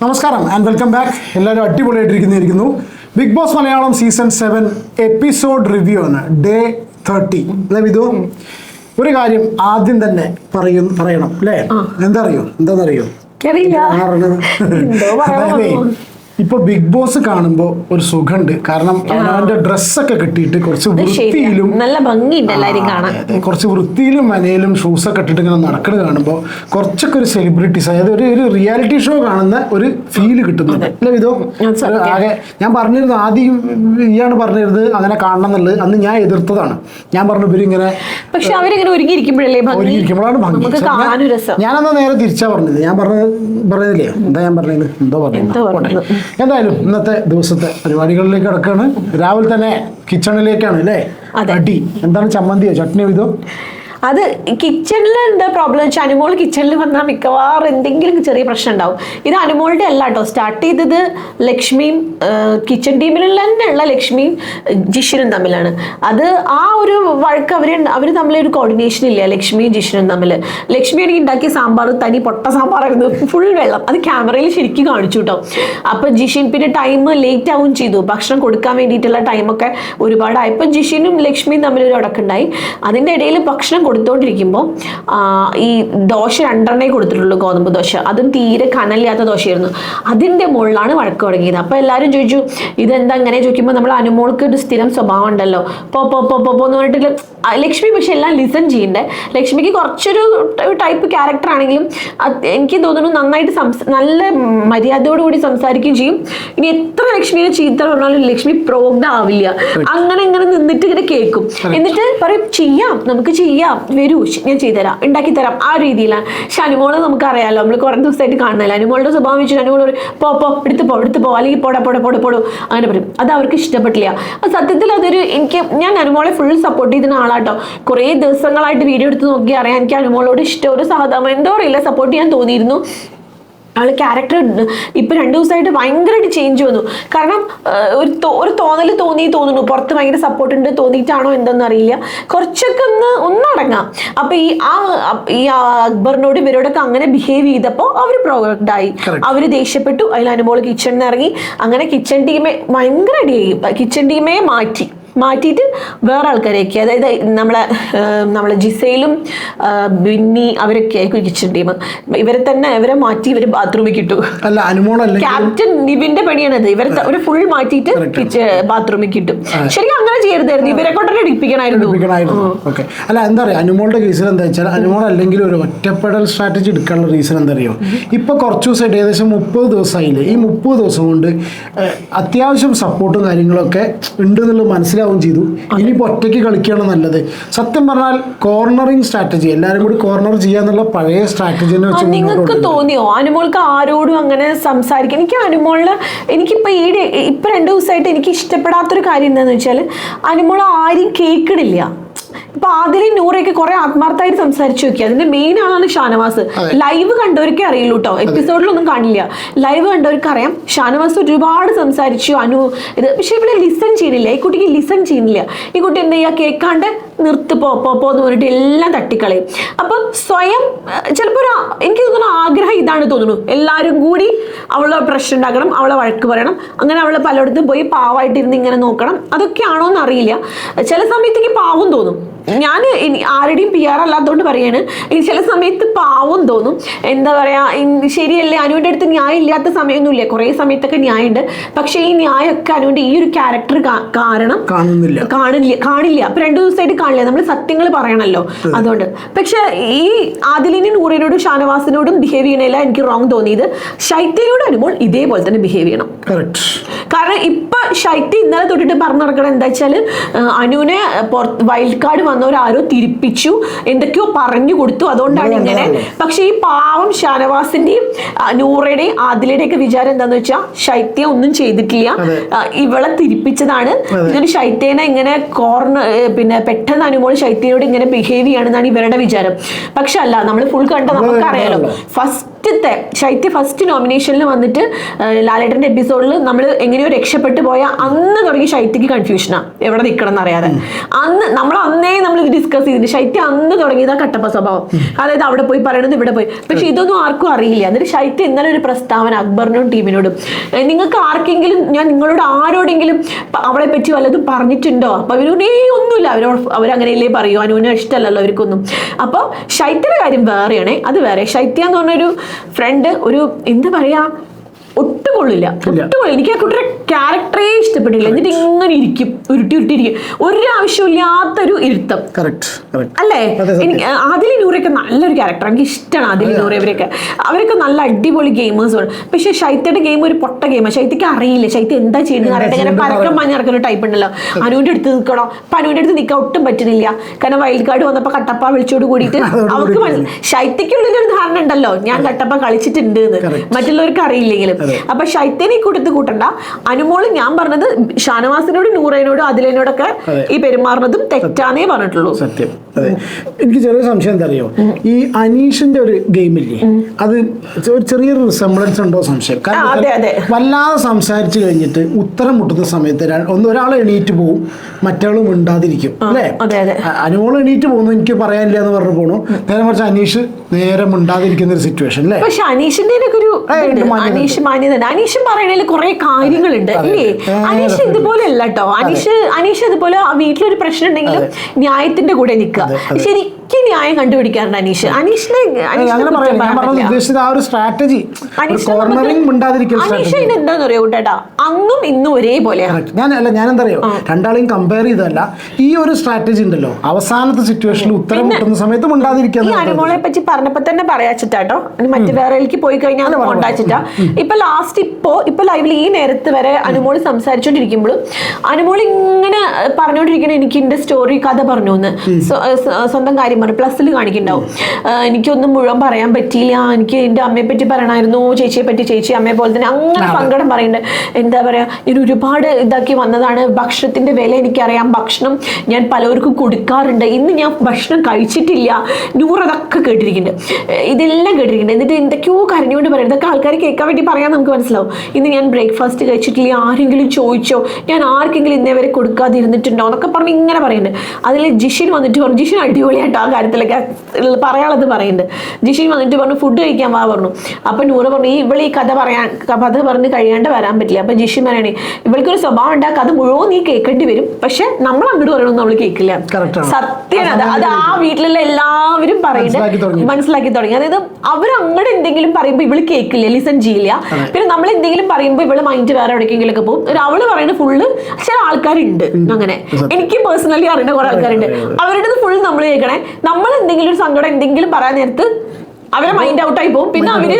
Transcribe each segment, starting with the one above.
നമസ്കാരം and welcome back എല്ലാവരും അടിപൊളിയായിട്ടിരിക്കുന്നിരിക്കുന്നു Bigg Boss Malayalam season seven episode review ആണ്. Day thirty അല്ലേ വിധു? ഒരു കാര്യം ആദ്യം തന്നെ പറയും പറയണം അല്ലേ? എന്താ അറിയോ? എന്താണെന്നറിയോ ഇപ്പൊ ബിഗ് ബോസ് കാണുമ്പോ ഒരു സുഖമുണ്ട് കാരണം അവന്റെ ഡ്രസ്സൊക്കെ കിട്ടിയിട്ട് കുറച്ച് വൃത്തിയിലും നല്ല ഭംഗിയുണ്ട് കാണാൻ. കുറച്ച് വൃത്തിയിലും മനയിലും ഷൂസൊക്കെ ഇട്ടിട്ട് ഇങ്ങനെ നടക്കുന്നത് കാണുമ്പോൾ കുറച്ചൊക്കെ ഒരു സെലിബ്രിറ്റീസ് അതായത് ഒരു ഒരു റിയാലിറ്റി ഷോ കാണുന്ന ഒരു ഫീൽ കിട്ടുന്നുണ്ട്. അല്ല ഇതോ ആകെ ഞാൻ പറഞ്ഞിരുന്നു ആദ്യം ഇയാണ് പറഞ്ഞിരുന്നത് അങ്ങനെ കാണണം എന്നുള്ളത് അന്ന് ഞാൻ എതിർത്തതാണ്. ഞാൻ പറഞ്ഞു ഇവരിങ്ങനെ പക്ഷെ അവരിങ്ങനെ ഒരുങ്ങിയിരിക്കുമ്പോഴല്ലേ ഒരുങ്ങിയിരിക്കുമ്പോഴാണ് ഭംഗി. ഞാനന്ന് നേരെ തിരിച്ചാ പറഞ്ഞത്. ഞാൻ പറഞ്ഞത് പറഞ്ഞതില്ലേ? എന്താ ഞാൻ പറഞ്ഞത്? എന്തോ പറഞ്ഞു എന്തോ പറഞ്ഞത്. എന്തായാലും ഇന്നത്തെ ദിവസത്തെ പരിപാടികളിലേക്ക് കിടക്കാണ് രാവിലെ തന്നെ കിച്ചണിലേക്കാണ് അല്ലേ? അടി. എന്താണ് ചമ്മന്തിയോ? ചട്നിയോ ഇതോ? അത് കിച്ചണിൽ എന്താ പ്രോബ്ലം വെച്ചാൽ അനുമോൾ കിച്ചണിൽ വന്നാൽ മിക്കവാറും എന്തെങ്കിലും ചെറിയ പ്രശ്നം ഉണ്ടാവും. ഇത് അനുമോളുടെ അല്ല കേട്ടോ സ്റ്റാർട്ട് ചെയ്തത് ലക്ഷ്മിയും കിച്ചൺ ടീമിലുള്ള തന്നെ ഉള്ള ലക്ഷ്മിയും ജിഷിനും തമ്മിലാണ്. അത് ആ ഒരു വഴക്ക് അവർ അവർ തമ്മിൽ ഒരു കോർഡിനേഷൻ ഇല്ല. ലക്ഷ്മിയും ജിഷിനും തമ്മിൽ ലക്ഷ്മി ഉണ്ടാക്കിയ സാമ്പാർ തനി പൊട്ട സാമ്പാറായിരുന്നു. ഫുൾ വെള്ളം. അത് ക്യാമറയിൽ ശരിക്കും കാണിച്ചു കേട്ടോ അപ്പൊ ജിഷിൻ പിന്നെ ടൈം ലേറ്റ് ആവും ചെയ്തു. ഭക്ഷണം കൊടുക്കാൻ വേണ്ടിയിട്ടുള്ള ടൈമൊക്കെ ഒരുപാടായി. ഇപ്പം ജിഷിനും ലക്ഷ്മിയും തമ്മിൽ ഒരു അടക്കുണ്ടായി. അതിന്റെ ഇടയിൽ ഭക്ഷണം കൊടുത്തോണ്ടിരിക്കുമ്പോൾ ഈ ദോശ രണ്ടെണ്ണേ കൊടുത്തിട്ടുള്ളൂ ഗോതമ്പ് ദോശ. അതും തീരെ കനലില്ലാത്ത ദോശയായിരുന്നു. അതിന്റെ മുകളിലാണ് വഴക്ക് തുടങ്ങിയത്. അപ്പോൾ എല്ലാവരും ചോദിച്ചു ഇതെന്താ അങ്ങനെ? ചോദിക്കുമ്പോൾ നമ്മൾ അനുമോൾക്ക് ഒരു സ്ഥിരം സ്വഭാവം ഉണ്ടല്ലോ. പോ പോ പോ പോ എന്ന് പറഞ്ഞിട്ട് ലക്ഷ്മി പക്ഷെ എല്ലാം ലിസൺ ചെയ്യണ്ടേ? ലക്ഷ്മിക്ക് കുറച്ചൊരു ടൈപ്പ് ക്യാരക്ടർ ആണെങ്കിലും എനിക്ക് തോന്നുന്നു നന്നായിട്ട് സംസ നല്ല മര്യാദയോടുകൂടി സംസാരിക്കുകയും ചെയ്യും. ഇനി എത്ര ലക്ഷ്മിയെ ചീത്ത പറഞ്ഞാലും ലക്ഷ്മി പ്രോഗ്ഡ് ആവില്ല. അങ്ങനെ ഇങ്ങനെ നിന്നിട്ട് ഇങ്ങനെ കേൾക്കും. എന്നിട്ട് പറയും ചെയ്യാം നമുക്ക് ചെയ്യാം. വരൂ ഞാൻ ചെയ്തുതരാം ഉണ്ടാക്കി തരാം ആ രീതിയിലാണ് പക്ഷെ അനുമോൾ നമുക്ക് അറിയാലോ നമ്മൾ കുറേ ദിവസമായിട്ട് കാണുന്നില്ല അനുമോളുടെ സ്വഭാവം വെച്ചിട്ട് അനുമോൾ ഒരു പോ പോ എടുത്ത് പോ എടുത്ത് പോ അല്ലെങ്കിൽ പോടാ പോടാ പോടാ പോടോ. അങ്ങനെ പറയും. അത് അവർക്ക് ഇഷ്ടപ്പെട്ടില്ല. അപ്പം സത്യത്തിൽ അതൊരു എനിക്ക് ഞാൻ അനുമോളെ ഫുൾ സപ്പോർട്ട് ചെയ്തിരുന്ന ആളാട്ടോ. കുറേ ദിവസങ്ങളായിട്ട് വീഡിയോ എടുത്ത് നോക്കി അറിയാം. എനിക്ക് അനുമോളോട് ഇഷ്ടം. ഒരു സഹതാപം എന്തോ അറിയില്ല സപ്പോർട്ട് ചെയ്യാൻ തോന്നിയിരുന്നു. അവൾ ക്യാരക്ടർ ഇപ്പൊ രണ്ടു ദിവസമായിട്ട് ഭയങ്കരമായിട്ട് ചേഞ്ച് വന്നു. കാരണം ഒരു ഒരു തോന്നൽ തോന്നി തോന്നുന്നു. പുറത്ത് ഭയങ്കര സപ്പോർട്ട് ഉണ്ട് തോന്നിയിട്ടാണോ എന്തെന്ന് അറിയില്ല. കുറച്ചൊക്കെ ഒന്ന് ഒന്നടങ്ങാം അപ്പൊ ഈ ആ ഈ അക്ബറിനോട് ഇവരോടൊക്കെ അങ്ങനെ ബിഹേവ് ചെയ്തപ്പോൾ അവർ പ്രോഡക്റ്റ് ആയി. അവർ ദേഷ്യപ്പെട്ടു. അതിൽ അനുമോൾ കിച്ചണിൽ ഇറങ്ങി. അങ്ങനെ കിച്ചൺ ടീമെ ഭയങ്കര അടിയായി. കിച്ചൺ ടീമേ മാറ്റി. മാറ്റിയിട്ട് വേറെ ആൾക്കാരെയൊക്കെ അതായത് നമ്മളെ നമ്മളെ ജിസയിലും ബിന്നി അവരൊക്കെ ആയിരിക്കും കിച്ചൺ ടീം. ഇവരെ തന്നെ ഇവരെ മാറ്റി ഇവർ ബാത്റൂമിൽ കിട്ടും ക്യാപ്റ്റൻ നിവിന്റെ പണിയാണത്. ഇവരെ ഒരു ഫുൾ മാറ്റിയിട്ട് ബാത്റൂമിൽ കിട്ടും ശരിക്കും അങ്ങനെ ചെയ്യരുതായിരുന്നു. ഇവരെ കൊണ്ടുതന്നെ ഇടിപ്പിക്കണായിരുന്നു ഓക്കെ. അല്ല എന്താ പറയുക അനുമോളുടെ കേസിൽ എന്താ വെച്ചാൽ അനുമോൾ അല്ലെങ്കിൽ ഒരു ഒറ്റപ്പെടൽ സ്ട്രാറ്റജി എടുക്കാനുള്ള റീസൺ എന്താ അറിയോ ഇപ്പൊ കുറച്ച് ദിവസമായിട്ട് ഏകദേശം മുപ്പത് ദിവസമായില്ലേ? ഈ മുപ്പത് ദിവസം കൊണ്ട് അത്യാവശ്യം സപ്പോർട്ടും കാര്യങ്ങളൊക്കെ ഉണ്ട് എന്നുള്ളത് മനസ്സിലാവുകയും ചെയ്തു. ഇനിയിപ്പോൾ ഒറ്റയ്ക്ക് കളിക്കുകയാണ് നല്ലത്. സത്യം പറഞ്ഞാൽ കോർണറിങ് സ്ട്രാറ്റജി എല്ലാവരും കൂടി കോർണർ ചെയ്യാന്നുള്ള പഴയ സ്ട്രാറ്റജി നിങ്ങൾക്ക്. തോന്നിയോ? അനുമോൾക്ക് ആരോടും അങ്ങനെ സംസാരിക്കാൻ? എനിക്ക് അനുമോളിന് എനിക്കിപ്പോൾ ഈ ഇപ്പം ഇപ്പൊ രണ്ടു ദിവസമായിട്ട് എനിക്ക് ഇഷ്ടപ്പെടാത്തൊരു കാര്യം എന്താണെന്ന് വെച്ചാൽ അനുമോൾ ആരും കേൾക്കണില്ല ഇപ്പൊ ആദിലും നൂറയൊക്കെ കുറെ ആത്മാർത്ഥമായിട്ട് സംസാരിച്ചു നോക്കി. അതിന്റെ മെയിൻ ആളാണ് ഷാനവാസ്. ലൈവ് കണ്ടവർക്കേ അറിയുള്ളൂ കേട്ടോ എപ്പിസോഡിലൊന്നും കാണില്ല. ലൈവ് കണ്ടവർക്ക് അറിയാം ഷാനവാസ് ഒരുപാട് സംസാരിച്ചു. അനു ഇത് പക്ഷെ ഇവിടെ ലിസൺ ചെയ്യുന്നില്ല. ഈ കുട്ടിക്ക് ലിസൺ ചെയ്യുന്നില്ല. ഈ കുട്ടി എന്താ ചെയ്യുക കേൾക്കാണ്ട് നിർത്ത് പോ പോ പോന്ന് പറഞ്ഞിട്ട് എല്ലാം തട്ടിക്കളയും. അപ്പൊ സ്വയം ചിലപ്പോൾ ഒരു എനിക്ക് തോന്നുന്നു ആഗ്രഹം ഇതാണ് തോന്നുന്നു. എല്ലാവരും കൂടി അവളെ പ്രശ്നം ഉണ്ടാക്കണം അവളെ വഴക്ക് പറയണം. അങ്ങനെ അവളെ പലയിടത്തും പോയി പാവമായിട്ടിരുന്ന് ഇങ്ങനെ നോക്കണം. അതൊക്കെയാണോ എന്ന് അറിയില്ല. ചില സമയത്തേക്ക് പാവം തോന്നും. ഞാൻ ആരുടെയും പി ആർ അല്ലാത്തതുകൊണ്ട് പറയാണ്. ഇനി ചില സമയത്ത് പാവം തോന്നും. എന്താ പറയാ ഇൻ- ശരിയല്ലേ അനുവിന്റെ അടുത്ത് ന്യായം ഇല്ലാത്ത സമയമൊന്നുമില്ല. കുറേ സമയത്തൊക്കെ ന്യായമുണ്ട്. പക്ഷേ ഈ ന്യായമൊക്കെ അനുവിന്റെ ഈ ഒരു ക്യാരക്ടർ കാരണം കാണുന്നില്ല. കാണില്ല കാണില്ല. അപ്പൊ രണ്ടു ദിവസമായിട്ട് കാണില്ല നമ്മൾ സത്യങ്ങൾ പറയണല്ലോ. അതുകൊണ്ട്. പക്ഷെ ഈ ആദിലിനും നൂറിനോടും ഷാനവാസിനോടും ബിഹേവ് ചെയ്യണില്ല എനിക്ക് റോങ് തോന്നിയത്. ശൈത്യയോട് വരുമ്പോൾ ഇതേപോലെ തന്നെ ബിഹേവ് ചെയ്യണം. കാരണം ഇപ്പൊ ശൈത്യ ഇന്നലെ തൊട്ടിട്ട് പറഞ്ഞു നടക്കണം എന്താ വെച്ചാൽ അനുവിനെ വൈൽഡ് കാർഡ് വന്നവരാരോ തിരിപ്പിച്ചു എന്തൊക്കെയോ പറഞ്ഞു കൊടുത്തു. അതുകൊണ്ടാണ് ഇങ്ങനെ. പക്ഷെ ഈ പാവം ഷാനവാസിന്റെയും നൂറയുടെയും ആദിലയുടെയും ഒക്കെ വിചാരം എന്താന്ന് വെച്ചാൽ ശൈത്യ ഒന്നും ചെയ്തിട്ടില്ല. ഇവളെ തിരിപ്പിച്ചതാണ്. ഇതൊരു ശൈത്യനെ ഇങ്ങനെ കോർണർ പിന്നെ പെട്ടെന്ന് അനുമോൾ ശൈത്യയോട് ഇങ്ങനെ ബിഹേവ് ചെയ്യണമെന്നാണ് ഇവരുടെ വിചാരം. പക്ഷെ അല്ല നമ്മൾ ഫുൾ കണ്ട നമുക്കറിയാലോ. ഫസ്റ്റ് ഫസ്റ്റത്തെ ശൈത്യ ഫസ്റ്റ് നോമിനേഷനിൽ വന്നിട്ട് ലാലേട്ടന്റെ എപ്പിസോഡിൽ നമ്മൾ എങ്ങനെയോ രക്ഷപ്പെട്ടു പോയ അന്ന് തുടങ്ങി ശൈത്യക്ക് കൺഫ്യൂഷനാണ് എവിടെ നിൽക്കണം എന്നറിയാതെ. അന്ന് നമ്മൾ അന്നേ നമ്മൾ ഇത് ഡിസ്കസ് ചെയ്തിട്ട് ശൈത്യ അന്ന് തുടങ്ങിയതാ കട്ടപ്പ സ്വഭാവം. അതായത് അവിടെ പോയി പറയണത് ഇവിടെ പോയി. പക്ഷെ ഇതൊന്നും ആർക്കും അറിയില്ല. എന്നിട്ട് ശൈത്യ ഇന്നലെ ഒരു പ്രസ്താവന അക്ബറിനോടും ടീമിനോടും "ഏ, നിങ്ങൾക്ക് ആർക്കെങ്കിലും ഞാൻ നിങ്ങളോട് ആരോടെങ്കിലും അവളെ പറ്റി വല്ലതും പറഞ്ഞിട്ടുണ്ടോ? അപ്പൊ അവരോട് ഏ ഒന്നുമില്ല. അവരോട് അവരങ്ങനെയല്ലേ പറയൂ? അനുവിനെ ഇഷ്ടമല്ലല്ലോ അവർക്കൊന്നും. അപ്പോൾ ശൈത്യയുടെ കാര്യം വേറെയാണേ. അത് വേറെ. ശൈത്യ എന്ന് പറഞ്ഞൊരു ഫ്രണ്ട് ഒരു എന്താ പറയാ ഒട്ടും കൊള്ളില്ല ഒട്ടും കൊള്ളില്ല എനിക്ക് ആ കുട്ടിയുടെ ക്യാരക്ടറേ ഇഷ്ടപ്പെട്ടില്ല. എന്നിട്ട് ഇങ്ങനെ ഇരിക്കും. ഉരുട്ടി ഉരുട്ടി ഇരിക്കും ഒരു ആവശ്യമില്ലാത്തൊരു ഇരുത്തം അല്ലേ? എനിക്ക് ആദില നൂറൊക്കെ നല്ലൊരു ക്യാരക്ടർ എനിക്ക് ഇഷ്ടമാണ് ആദില നൂറ് ഇവരൊക്കെ. അവരൊക്കെ നല്ല അടിപൊളി ഗെയിമേഴ്സ് ആണ്. പക്ഷെ ശൈത്യയുടെ ഗെയിം ഒരു പൊട്ട ഗെയിമാണ് ശൈത്യക്ക് അറിയില്ല. ശൈത്യ എന്താ ചെയ്യുന്നത് അറിയട്ടെ ഇങ്ങനെ പരക്കം മഞ്ഞിറക്കുന്ന ടൈപ്പ് ഉണ്ടല്ലോ. അനുവിന്റെ അടുത്ത് നിൽക്കണോ? അപ്പൊ അടുത്ത് നിൽക്കാൻ ഒട്ടും പറ്റുന്നില്ല. കാരണം വൈൽഡ് കാർഡ് വന്നപ്പോൾ കട്ടപ്പ വിളിച്ചോട് കൂടിയിട്ട് അവർക്ക് മനസ്സിലായി മനസ്സി- ശൈത്യക്കുള്ളിൽ ഒരു ധാരണ ഉണ്ടല്ലോ. ഞാൻ കട്ടപ്പ കളിച്ചിട്ടുണ്ട് എന്ന്. മറ്റുള്ളവർക്ക് അറിയില്ലെങ്കിലും. അപ്പൊ ശൈത്യനെ ഈ കൂട്ടത്തിൽ കൂട്ടണ്ട. അനുമോൾ ഞാൻ പറഞ്ഞത് ഷാനവാസിനോടും നൂറേനോടും അതിലേനോടൊക്കെ ഈ പെരുമാറുന്നതും തെറ്റാന്നേ പറഞ്ഞിട്ടുള്ളൂ. സത്യം. അതെ. എനിക്ക് ചെറിയ സംശയം എന്താ അറിയോ ഈ അനീഷിന്റെ ഒരു ഗെയിമില്ലേ? അത് ഒരു ചെറിയൊരു റിസംബ്ലൻസ് ഉണ്ടോ സംശയം? കാരണം. വല്ലാതെ സംസാരിച്ചു കഴിഞ്ഞിട്ട് ഉത്തരം മുട്ടുന്ന സമയത്ത് ഒന്ന് ഒരാൾ എണീറ്റ് പോവും മറ്റാളും മിണ്ടാതിരിക്കും അല്ലേ? അനുമോൾ എണീറ്റ് പോകുന്നു എനിക്ക് പറയാനില്ല എന്ന് പറഞ്ഞു പോണു. നേരെ മറിച്ച് അനീഷ് നേരെ മിണ്ടാതിരിക്കുന്ന ഒരു സിറ്റുവേഷൻ അല്ലേ? പക്ഷെ അനീഷിന്റെ ഒരു. അനീഷ് മാന്യത അനീഷ് പറയണതിൽ കുറെ കാര്യങ്ങളുണ്ട്. അല്ലേ? അനീഷ്. ഇതുപോലെ അല്ല കേട്ടോ. അനീഷ് അനീഷ് ഇതുപോലെ വീട്ടിലൊരു പ്രശ്നം ഉണ്ടെങ്കിലും ന്യായത്തിന്റെ കൂടെ നിൽക്കുക. ശരിക്കും ന്യായം കണ്ടുപിടിക്കാറുണ്ട് അനീഷ്. അനീഷിനെ ഉദ്ദേശിച്ചത് ആ ഒരു സ്ട്രാറ്റജി നമുക്ക് മിണ്ടാതിരിക്കൽ അനീഷ് എന്താന്ന് അറിയോ കേട്ടാ അന്നും ഇന്നും ഒരേപോലെയാണ് ഞാൻ അല്ല ഞാൻ എന്താ അറിയോ രണ്ടാളെയും കമ്പയർ ചെയ്തല്ല ഈ ഒരു സ്ട്രാറ്റജി ഉണ്ടല്ലോ. അവസാനത്തെ സിറ്റുവേഷനിൽ ഉത്തരം കിട്ടുന്ന സമയത്തും അനുമോളെ പറ്റി പറഞ്ഞപ്പോ തന്നെ പറയാച്ചിട്ടാട്ടോ ഇനി മറ്റു വേറെയിലേക്ക് പോയി കഴിഞ്ഞാൽ കൊണ്ടാച്ചിട്ടാ. ഇപ്പൊ ലാസ്റ്റ് ഇപ്പോ ഇപ്പൊ ലൈവിൽ ഈ നേരത്ത് വരെ അനുമോൾ സംസാരിച്ചോണ്ടിരിക്കുമ്പോഴും അനുമോൾ ഇങ്ങനെ പറഞ്ഞോണ്ടിരിക്കണ എനിക്ക് എന്റെ സ്റ്റോറി കഥ പറഞ്ഞു എന്ന് സ്വന്തം കാര്യം പറഞ്ഞു. പ്ലസ്സിൽ കാണിക്കുന്നുണ്ടാവും. എനിക്കൊന്നും മുഴുവൻ പറയാൻ പറ്റിയില്ല. എനിക്ക് എന്റെ അമ്മയെ പറ്റി പറയണമായിരുന്നു. ചേച്ചിയെ പറ്റി ചേച്ചി അമ്മയെ പോലെ തന്നെ അങ്ങനെ സങ്കടം പറയുന്നുണ്ട് എന്താ പറയാ ഞാൻ ഒരുപാട് ഇതാക്കി വന്നതാണ്. ഭക്ഷണത്തിന്റെ വില എനിക്കറിയാം. ഭക്ഷണം ഞാൻ പലവർക്കും കൊടുക്കാറുണ്ട്. ഇന്ന് ഞാൻ ഭക്ഷണം കഴിച്ചിട്ടില്ല. നൂറതൊക്കെ കേട്ടിരിക്കുന്നുണ്ട്. ഇതെല്ലാം കേട്ടിരിക്കുന്നത് എന്നിട്ട് എന്തൊക്കെയോ കരഞ്ഞുകൊണ്ട് പറയുന്നത് ഇതൊക്കെ ആൾക്കാർ കേൾക്കാൻ വേണ്ടി പറയാൻ നമുക്ക് മനസ്സിലാവും. ഇന്ന് ഞാൻ ബ്രേക്ക്ഫാസ്റ്റ് കഴിച്ചിട്ടില്ല. ആരെങ്കിലും ചോദിച്ചോ? ഞാൻ ആർക്കെങ്കിലും ഇന്നേ വരെ കൊടുക്കാതിരുന്നിട്ടുണ്ടോ? എന്നൊക്കെ പറഞ്ഞ് ഇങ്ങനെ പറയുന്നുണ്ട്. അതിൽ ജിഷിൻ വന്നിട്ട് പറഞ്ഞു ജിഷിൻ അടിപൊളിയായിട്ടോ ആ കാര്യത്തിലൊക്കെ പറയാനുള്ളത് പറയുന്നുണ്ട്. ജിഷിൻ വന്നിട്ട് പറഞ്ഞു ഫുഡ് കഴിക്കാൻ വാ പറഞ്ഞു. അപ്പം നൂറ് പറഞ്ഞു ഈ ഇവൾ ഈ കഥ പറയാൻ കഥ പറഞ്ഞ് കഴിയാണ്ട് വരാൻ പറ്റില്ല. അപ്പം ജിഷിൻ പറയണേ ഇവൾക്കൊരു സ്വഭാവം ഉണ്ട്. ആ കഥ മുഴുവൻ നീ കേൾക്കേണ്ടി വരും. പക്ഷെ നമ്മൾ അങ്ങോട്ട് പറയണമെന്ന് നമ്മൾ കേൾക്കില്ല സത്യം. അത് അത് ആ വീട്ടിലുള്ള എല്ലാവരും പറയുന്നത് മനസ്സിലാക്കി തുടങ്ങി. അതായത് അവർ അങ്ങോട്ട് എന്തെങ്കിലും പറയുമ്പോൾ ഇവൾ കേൾക്കില്ല ലിസൺ ചെയ്യില്ല പിന്നെ നമ്മൾ എന്തെങ്കിലും പറയുമ്പോൾ ഇവൾ മൈൻഡ് വേറെ എവിടേക്കെങ്കിലും ഒക്കെ പോകും അവൾ പറയുന്നത് ഫുള്ള് ചില ആൾക്കാരുണ്ട്. അങ്ങനെ. എനിക്ക് പേഴ്സണലി അറിയുന്ന കുറെ ആൾക്കാരുണ്ട്. അവരുടെ ഫുൾ നമ്മൾ കേൾക്കണേ. നമ്മൾ എന്തെങ്കിലും ഒരു സങ്കടം എന്തെങ്കിലും പറയാൻ നേരത്ത് അവരെ മൈൻഡ് ഔട്ട് ആയി പോകും. പിന്നെ അവർ.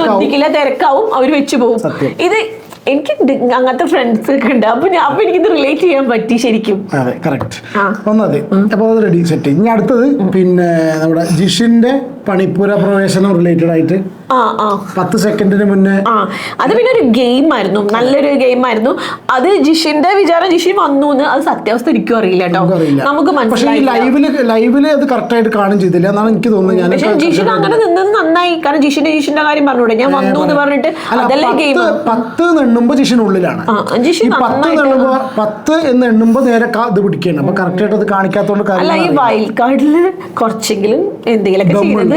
ശ്രദ്ധിക്കില്ല തിരക്കാവും. അവർ വെച്ചു പോകും. ഇത് എനിക്ക് അങ്ങനത്തെ ഫ്രണ്ട്സ് ഒക്കെ ഉണ്ട്. അപ്പൊ അപ്പൊ എനിക്കിത് റിലേറ്റ് ചെയ്യാൻ പറ്റി ശരിക്കും. അതെ കറക്റ്റ് ആ. ഒന്നത് അപ്പോൾ അത് റെഡി സെറ്റ് ഇനി അടുത്തത് പിന്നെ നമ്മുടെ ജിഷിന്റെ പണിപ്പുര പ്രവേശനം റിലേറ്റഡ് ആയിട്ട് ആ ആ. പത്ത് സെക്കൻഡിന് മുന്നേ ആ അത് പിന്നെ ഒരു ഗെയിം ആയിരുന്നു. നല്ലൊരു ഗെയിം ആയിരുന്നു. അത് ജിഷിന്റെ വിചാരം ജിഷി വന്നു എന്ന് അത് സത്യാവസ്ഥ എനിക്കും അറിയില്ല കേട്ടോ. നമുക്ക് പക്ഷേ ഈ മനസ്സിലായില്ല ലൈവിൽ ലൈവിൽ അത് കറക്റ്റ് ആയിട്ട് കാണും ചെയ്തില്ല എന്നാണ് എനിക്ക് തോന്നുന്നത്. ഞാൻ പക്ഷെ ജിഷിൻ അങ്ങനെ നിന്നത് നന്നായി. കാരണം ജിഷിന്റെ ജിഷിന്റെ കാര്യം പറഞ്ഞൂടെ. ഞാൻ വന്നു എന്ന് പറഞ്ഞിട്ട് അല്ല, അതല്ലേ ഗെയിം പത്ത് പത്ത് എണ്ണുമ്പോ ജിഷിൻ ഉള്ളിലാണ്. ആ, ജിഷിൻ ഈ പത്ത് നന്നായിട്ട് എന്ന് എണ്ണുമ്പോ പത്ത് എന്ന് എണ്ണുമ്പോ നേരെ കാ- ഇത് പിടിക്കുകയാണ്. അപ്പൊ കറക്റ്റ് ആയിട്ട് അത് കാണിക്കാത്തോണ്ട് അല്ല ഈ വൈൽഡ് കാർഡിൽ കുറച്ചെങ്കിലും എന്തെങ്കിലുമൊക്കെ ദമ്മുണ്ട്.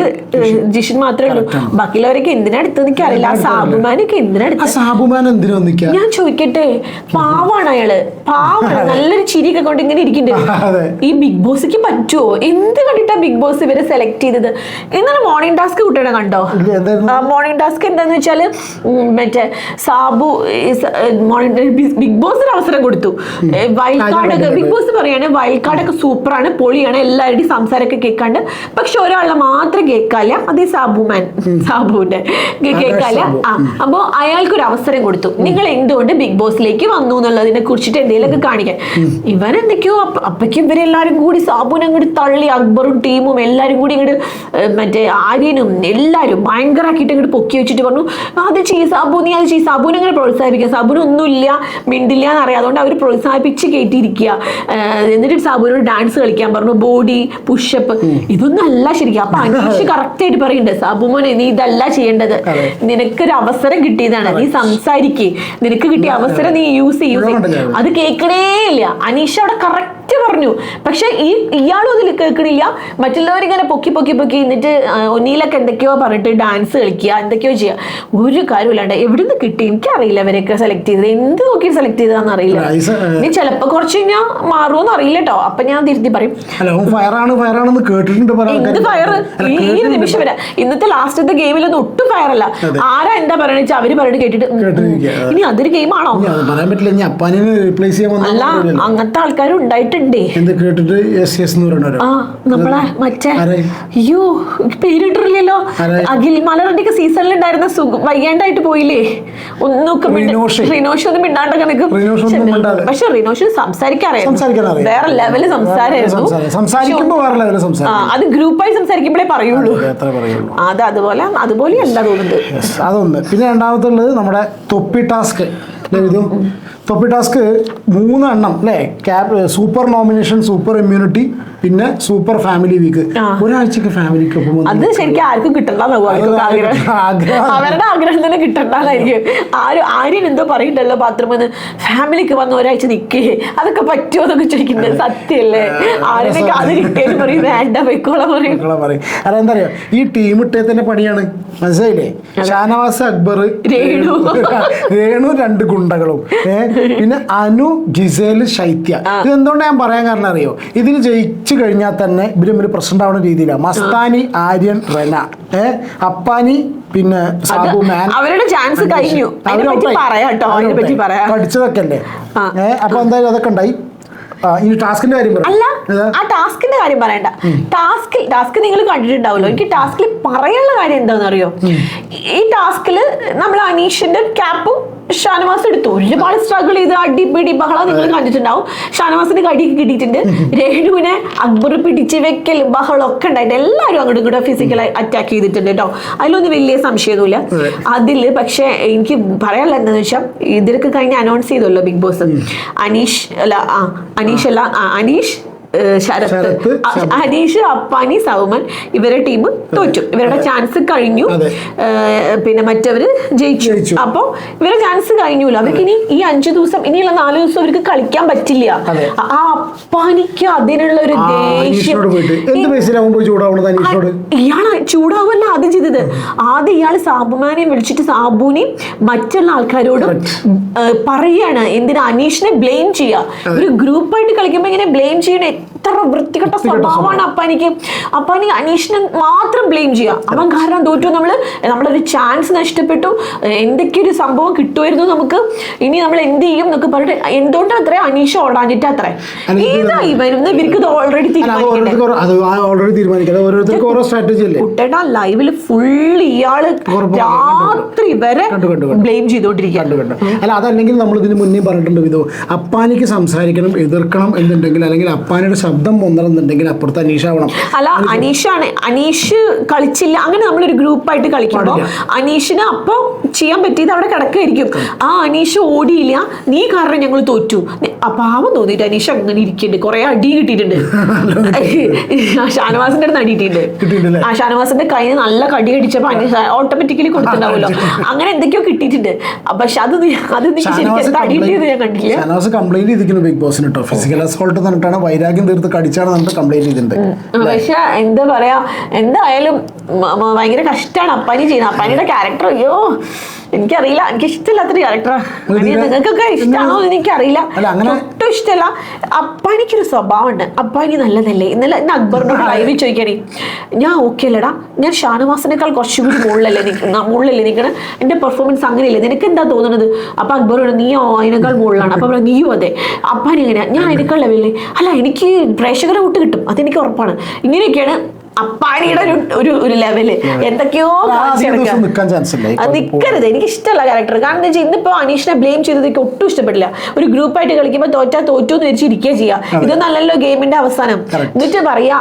ജിഷിൻ മാത്രമേ ഉള്ളൂ. ബാക്കിയുള്ളവരൊക്കെ എന്തിനാ നിൽക്കാറില്ല ആ സാബുമാനൊക്കെ എന്തിനാ ആ എടുത്തത്? സാബുമാൻ എന്തിനു വന്നിക്കാ? ഞാൻ ചോദിക്കട്ടെ. പാവാണ് അയാൾ. പാവാണ്. നല്ലൊരു ചിരിയൊക്കെ കൊണ്ട് ഇങ്ങനെ. ഇരിക്കുന്നുണ്ട് ഈ ബിഗ് ബോസിക്ക് പറ്റുമോ എന്ത് കണ്ടിട്ടാ ബിഗ് ബോസ് ഇവരെ സെലക്ട് ചെയ്തത്? ഇന്നലെ മോർണിംഗ് ടാസ്ക് കുട്ടിയുടെ കണ്ടോ? മോർണിംഗ് ടാസ്ക് എന്താന്ന് വെച്ചാൽ മറ്റേ സാബു ബിഗ് ബോസിന് അവസരം കൊടുത്തു. വൈൽഡ് കാർഡ് ഒക്കെ ബിഗ് ബോസ് പറയാണ് വൈൽഡ് കാർഡ് ഒക്കെ സൂപ്പറാണ് പൊളിയാണ് എല്ലാവരുടെയും സംസാരമൊക്കെ കേൾക്കാണ്ട്. പക്ഷെ ഒരാളെ മാത്രം കേൾക്കാല്ല. അതേ സാബുമാൻ സാബുവിന്റെ കേൾക്കാല്ല. ആ അപ്പോ അയാൾക്കൊരു അവസരം കൊടുത്തു നിങ്ങൾ എന്തുകൊണ്ട് ബിഗ് ബോസിലേക്ക് വന്നു എന്നുള്ളതിനെ കുറിച്ചിട്ട് എന്തെങ്കിലുമൊക്കെ കാണിക്കാൻ? ഇവൻ എന്തൊക്കെയോ അപ്പ- അപ്പയ്ക്കും ഇവരെല്ലാരും കൂടി സാബുവിനെ അങ്ങോട്ട് തള്ളി അക്ബറും ടീമും എല്ലാരും കൂടി ഇങ്ങോട്ട് മറ്റേ ആര്യനും എല്ലാരും ഭയങ്കരമാക്കിയിട്ട് ഇങ്ങോട്ട് പൊക്കി വെച്ചിട്ട് പറഞ്ഞു അത് ചെയ് സാബു നീ അത് ചെയ് സാബുനെ അങ്ങനെ പ്രോത്സാഹിപ്പിക്കുക. സാബുന് ഒന്നുമില്ല മിണ്ടില്ല എന്നറിയാം അതുകൊണ്ട് അവർ പ്രോത്സാഹിപ്പിച്ച് കയറ്റിയിരിക്കുക ഏഹ് എന്നിട്ട് സാബുവിനോട് ഡാൻസ് കളിക്കാൻ പറഞ്ഞു ബോഡി പുഷപ്പ്. ഇതൊന്നും അല്ല ശരിക്കും. അപ്പൊ അനീഷ് അനീഷ് കറക്റ്റ് ആയിട്ട് പറയുന്നുണ്ട് സാബുമോനെ നീ ഇതല്ല ചെയ്യേണ്ടത്. നിനക്കൊരു അവസരം കിട്ടിയതാണ്. നീ സംസാരിക്കേ. നിനക്ക് കിട്ടിയ അവസരം നീ യൂസ് ചെയ്യൂ? അത് കേൾക്കണേ ഇല്ല അനീഷ അവിടെ കറക്റ്റ് പറഞ്ഞു. പക്ഷെ ഈ ഇയാളും അതിൽ കേൾക്കണില്ല. മറ്റുള്ളവരിങ്ങനെ പൊക്കി പൊക്കി പൊക്കി എന്നിട്ട് ഒന്നിയിലൊക്കെ എന്തൊക്കെയോ പറഞ്ഞിട്ട് ഡാൻസ് കളിക്കുക എന്തൊക്കെയോ ചെയ്യുക. ഒരു കാര്യമില്ലാണ്ട് എവിടുന്ന് കിട്ടി? എനിക്കറിയില്ല അവരെയൊക്കെ സെലക്ട് ചെയ്തത്. എന്ത് നോക്കി സെലക്ട് ചെയ്തതാന്ന് അറിയില്ല. ഇനി ചിലപ്പോ കുറച്ച് കഴിഞ്ഞാൽ മാറുമെന്ന് അറിയില്ല കേട്ടോ അപ്പൊ ഞാൻ തിരുത്തി പറയും. കേട്ടിട്ടുണ്ട് അല്ല, ഈ ഒരു നിമിഷം വരെ. ഇന്നത്തെ ലാസ്റ്റത്തെ ഗെയിമിലൊന്നും ഒട്ടും ഫയർ അല്ല. ആരാ എന്താ പറയുന്നത് വെച്ചാൽ അവർ പറയുന്നത് കേട്ടിട്ട് ഉം. ഇനി അതൊരു ഗെയിമാണോ അത് പറയാൻ പറ്റില്ല. ഇനി അപ്പാനിനെ റീപ്ലേസ് ചെയ്യാൻ അല്ല വന്നാൽ അങ്ങനത്തെ ആൾക്കാരും ഉണ്ടായിട്ടുണ്ടേ. എന്ത് കേട്ടിട്ട് എസ് എസ് എന്ന് പറയുന്നവരോ? ആ നമ്മളെ മറ്റേ ആരായി? അയ്യോ പേരിട്ടില്ലല്ലോ ആരായി? അഖിൽ മലറിന്റെ സീസണിൽ ഉണ്ടായിരുന്ന സുഖം വയ്യാണ്ടായിട്ട് പോയില്ലേ? ഒന്നും റിനോഷ്. റിനോഷ് ഒന്നും മിണ്ടാണ്ടൊക്കെ നിൽക്കും റിനോഷ് ഒന്നും മിണ്ടാതെ. പക്ഷെ റിനോഷ് സംസാരിക്കാറിയായിരുന്നു അറിയാം. വേറെ ലെവൽ സംസാരമായിരുന്നു സംസാരം. സംസാരിക്കുമ്പോ വേറെ ലെവലിൽ ആ സംസാരിക്കും. അത് ഗ്രൂപ്പായി സംസാരിക്കുമ്പോഴേ അത്രേ പറയുള്ളൂ. അത് അതുപോലെ അതുപോലെ തോന്നുന്നത് അതൊന്ന്. പിന്നെ രണ്ടാമത്തുള്ളത് നമ്മുടെ തൊപ്പി ടാസ്ക്. തൊപ്പി ടാസ്ക് മൂന്നെണ്ണം അല്ലേ? ക്യാബ് സൂപ്പർ നോമിനേഷൻ സൂപ്പർ ഇമ്മ്യൂണിറ്റി പിന്നെ സൂപ്പർ ഫാമിലി വീക്ക്. ഒരാഴ്ചക്ക് ഫാമിലിക്ക് ഒപ്പം അത് ശരിക്കും ആർക്കും. അവരുടെ ആഗ്രഹം തന്നെ കിട്ടണ്ടെന്നായിരിക്കും. ആരും ആരും എന്തോ പറയണ്ടല്ലോ ബാത്റൂമിൽ ഫാമിലിക്ക് വന്ന് ഒരാഴ്ച നിക്കേ. അതൊക്കെ പറ്റുമോ? എന്നൊക്കെ ചോദിക്കുന്നത് സത്യല്ലേ? അത് കിട്ടിയാലും പറയും. വേണ്ട പോയിക്കോളാം പറയും. അല്ല എന്താ അറിയോ ഈ ടീം ഇട്ടേത്തിന്റെ പണിയാണ്. മനസ്സിലായില്ലേ? ഷാനവാസ് അക്ബർ രേണു. രേണു രണ്ട് ഗുണ്ടകളും. ഏ? പിന്നെ അനു ജിസേൽ ശൈത്യ. ഇതെന്തുകൊണ്ട് ഞാൻ പറയാൻ കാരണം അറിയോ? ഇതിൽ ജയിച്ചു കഴിഞ്ഞാൽ തന്നെ ഇവരും ഒരു പ്രശ്നം ഉണ്ടാവുന്ന രീതിയിലാണ് മസ്താനി ആര്യൻ റെന. ഏ? അപ്പാനി പിന്നെ സാബു മാൻ. അവരുടെ ചാൻസ് കഴിഞ്ഞു. പഠിച്ചതൊക്കെ അല്ലേ? ഏഹ് അപ്പൊ എന്തായാലും അതൊക്കെ ഉണ്ടായി. ടാസ്കിന്റെ കാര്യം അല്ല ആ ടാസ്കിന്റെ കാര്യം പറയണ്ട. ടാസ്കിൽ ടാസ്ക് നിങ്ങൾ കണ്ടിട്ടുണ്ടാവല്ലോ എനിക്ക് ടാസ്കിൽ പറയാനുള്ള കാര്യം എന്താണെന്ന് അറിയോ ഈ ടാസ്കിൽ നമ്മൾ അനീഷിന്റെ ക്യാപ്പും ഷാനവാസ് എടുത്തു ഒരുപാട് സ്ട്രഗിൾ ചെയ്ത് അടിപിടി ബഹളം നിങ്ങൾ കണ്ടിട്ടുണ്ടാവും. ഷാനവാസിന്റെ കടി കിട്ടിയിട്ടുണ്ട്. രേണുവിനെ അക്ബർ പിടിച്ച് വെക്കൽ ബഹളം ഒക്കെ ഉണ്ടായിട്ട് എല്ലാവരും അങ്ങോട്ടും ഇങ്ങോട്ടും ഫിസിക്കലായി അറ്റാക്ക് ചെയ്തിട്ടുണ്ട് കേട്ടോ അതിലൊന്നും വലിയ സംശയമൊന്നുമില്ല. അതെ. അതിൽ പക്ഷെ എനിക്ക് പറയാനുള്ള എന്താണെന്ന് വെച്ചാൽ ഇതിലൊക്കെ കഴിഞ്ഞ് അനൗൺസ് ചെയ്തല്ലോ ബിഗ് ബോസ്. അനീഷ് അല്ല ആ അനീഷ് അല്ല ആ, അനീഷ് ശരത്ത്. ഹരീഷ് അനീഷ് അപ്പാനി സൗമൻ ഇവരുടെ ടീം തോറ്റു. ഇവരുടെ ചാൻസ് കഴിഞ്ഞു. പിന്നെ മറ്റവര് ജയിച്ചു. അപ്പൊ ഇവരുടെ ചാൻസ് കഴിഞ്ഞൂല. അവർക്ക് ഇനി ഈ അഞ്ചു ദിവസം ഇനിയുള്ള നാല് ദിവസം അവർക്ക് കളിക്കാൻ പറ്റില്ല. ആ അപ്പാനിക്ക് അതിനുള്ള ഒരു ദേഷ്യം. ഇയാൾ ചൂടാവല്ല ആദ്യം ചെയ്തത്. ആദ്യം ഇയാൾ സാബുമാനെ വിളിച്ചിട്ട് സാബുവിനെയും മറ്റുള്ള ആൾക്കാരോടും പറയാണ് എന്തിനാ അനീഷിനെ ബ്ലെയിം ചെയ്യുക ഒരു ഗ്രൂപ്പായിട്ട് കളിക്കുമ്പോൾ ഇങ്ങനെ ബ്ലെയിം ചെയ്യണ day. എത്ര വൃത്തികെട്ട സ്വഭാവമാണ് അപ്പാനിക്ക്. അപ്പാനി അനീഷിനെ മാത്രം ബ്ലെയിം ചെയ്യുക. അവൻ കാരണം തോറ്റു നമ്മൾ നമ്മളൊരു ചാൻസ് നഷ്ടപ്പെട്ടു. എന്തൊക്കെ ഒരു സംഭവം കിട്ടുമായിരുന്നു നമുക്ക്? ഇനി നമ്മൾ എന്ത് ചെയ്യും എന്നൊക്കെ പറഞ്ഞിട്ട് എന്തുകൊണ്ടാണ് അത്ര അനീഷ ഓടാഞ്ഞിട്ട് അത്ര? അല്ല, വരുന്ന ഏതാ ഇവർക്ക് ഇത് ഓൾറെഡി കുട്ടേട്ട ലൈവിൽ ഫുൾ ഇയാൾ രാത്രി വരെ. ബ്ലെയിം ചെയ്തോണ്ടിരിക്കുക കണ്ടു. കണ്ടു അല്ല അതല്ലെങ്കിൽ നമ്മൾ ഇതിന് മുന്നേ പറഞ്ഞിട്ടുണ്ട് ഇതോ അപ്പാനിക്ക് സംസാരിക്കണം എതിർക്കണം എന്നുണ്ടെങ്കിൽ അല്ലെങ്കിൽ അപ്പാനിയുടെ ശബ്ദം പൊന്നണമെന്നുണ്ടെങ്കിൽ അപ്പുറത്ത് അനീഷാവണം. അല്ല അനീഷാണ്. അനീഷ് കളിച്ചില്ല. അങ്ങനെ നമ്മളൊരു ഗ്രൂപ്പായിട്ട് കളിക്കുമ്പോൾ പാടില്ല. അനീഷിന് അപ്പൊ ചെയ്യാൻ പറ്റിയത് അവിടെ കിടക്കായിരിക്കും ആ അനീഷ് ഓടിയില്ല. നീ കാരണം ഞങ്ങൾ തോറ്റു. പാവം തോന്നിയിട്ട് അനീഷ് അങ്ങനെ ഇരിക്കുന്നുണ്ട്. കുറെ അടി കിട്ടിയിട്ടുണ്ട്. ഷാനവാസിന്റെ അടുത്ത് അടിയിട്ടിട്ടുണ്ട്. ആ ഷാനവാസിന്റെ കയ്യിൽ നല്ല കടി അടിച്ചപ്പോ അനീഷ് ഓട്ടോമാറ്റിക്കലി കൊടുത്തിട്ടുണ്ടാവുമല്ലോ. അങ്ങനെ എന്തൊക്കെയോ കിട്ടിയിട്ടുണ്ട്. പക്ഷെ അത് അത് അടി കിട്ടിയത് ഞാൻ കണ്ടില്ല. ഷാനവാസ് കംപ്ലൈന്റ് ചെയ്തിരിക്കുന്നു ബിഗ് ബോസിന് കേട്ടോ ഫിസിക്കൽ അസോൾട്ട് എന്നിട്ടാണ് വൈരാഗ്യം തീർത്ത് കടിച്ചാണ് നമ്മൾ കംപ്ലൈന്റ് ചെയ്തിട്ടുണ്ട്. പക്ഷെ എന്താ പറയാ എന്തായാലും ഭയങ്കര കഷ്ടമാണ് അപ്പാനി ചെയ്യുന്നത്. അപ്പാനിയുടെ ക്യാരക്ടർ അയ്യോ. എനിക്കറിയില്ല. എനിക്ക് ഇഷ്ടമില്ലാത്തൊരു ക്യാരക്ടറാണ് നിങ്ങൾക്കൊക്കെ ഇഷ്ടമാണോ എനിക്കറിയില്ല. ഒട്ടും ഇഷ്ടമല്ല അപ്പാനിക്കൊരു സ്വഭാവമുണ്ട്. അപ്പാനി നല്ലതല്ലേ? ഇന്നലെ ഇന്ന് അക്ബറിനോട് ലൈവിൽ ചോദിക്കണേ ഞാൻ ഓക്കെ അല്ലടാ. ഞാൻ ഷാനവാസിനേക്കാൾ കുറച്ചും കൂടി മുകളിലല്ലേ നിൽക്കുന്ന മുകളിലല്ലേ നിൽക്കണം എന്റെ പെർഫോമൻസ് അങ്ങനെയല്ലേ? നിനക്ക് എന്താ തോന്നുന്നത് അപ്പൊ അക്ബറോട് നീയോ അതിനേക്കാൾ മുകളിലാണ്. അപ്പൊ പറഞ്ഞു, നീയോ അതെ. അപ്പാനി എങ്ങനെയാ? ഞാൻ അതിനേക്കാൾ ലെവലില്ലേ അല്ല എനിക്ക് പ്രേക്ഷകരെ വിട്ട് കിട്ടും. അതെനിക്ക് ഉറപ്പാണ്. ഇങ്ങനെയൊക്കെയാണ് അപ്പാനിയുടെ ഒരു ഒരു ഒരു ലെവൽ എന്തൊക്കെയോ നിക്കരുത്. നിൽക്കരുത് എനിക്ക് ഇഷ്ടമല്ല ക്യാരക്ടർ കാരണം എന്താ വെച്ചാൽ ഇന്നിപ്പോ അനീഷിനെ ബ്ലെയിം ചെയ്തത് എനിക്ക് ഒട്ടും ഇഷ്ടപ്പെടില്ല ഒരു ഗ്രൂപ്പായിട്ട് കളിക്കുമ്പോൾ തോറ്റാ തോറ്റു എന്ന് വെച്ച് ഇരിക്കുക ഇത് നല്ലല്ലോ ഗെയിമിന്റെ അവസാനം. എന്നിട്ട് പറയാ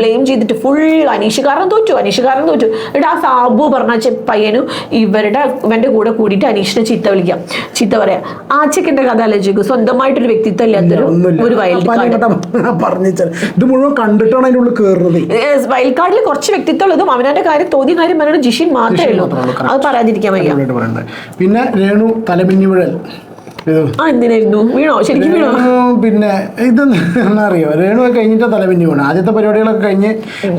ബ്ലെയിം ചെയ്തിട്ട് ഫുൾ അനീഷ് കാരണം തോറ്റു അനീഷ് കാരണം തോറ്റു. എന്നിട്ട് ആ സാബു പറഞ്ഞ പയ്യനും ഇവരുടെ ഇവന്റെ കൂടെ കൂടിയിട്ട് അനീഷിനെ ചീത്ത വിളിക്കാം. ചീത്ത പറയാ. ആ ചെക്കന്റെ കഥ ആലോചിക്കും സ്വന്തമായിട്ടൊരു വ്യക്തിത്വം ഇല്ലാത്തൊരു ഒരു പറഞ്ഞു ഇത് മുഴുവൻ കണ്ടിട്ടാണ് അതിന്റെ ഉള്ളിൽ കയറുന്നത് കാർഡിൽ കുറച്ച് വ്യക്തിത്വമുള്ളതും അവനാന്റെ കാര്യം തോന്നിയ കാര്യം പറയുന്നത് ജിഷിൻ മാത്രമേ ഉള്ളൂ. അത് പറയാതിരിക്കാൻ വയ്യ. പിന്നെ രേണു തലമിഞ്ഞി വിഴൽ ഇത് ആ എന്തിനായിരുന്നു? വീണോ? ശരിക്കും വീണോ? പിന്നെ ഇത് അറിയോ? രേണു കഴിഞ്ഞിട്ട് കഴിഞ്ഞിട്ട് പിന്നെ വീണു. ആദ്യത്തെ പരിപാടികളൊക്കെ കഴിഞ്ഞ്.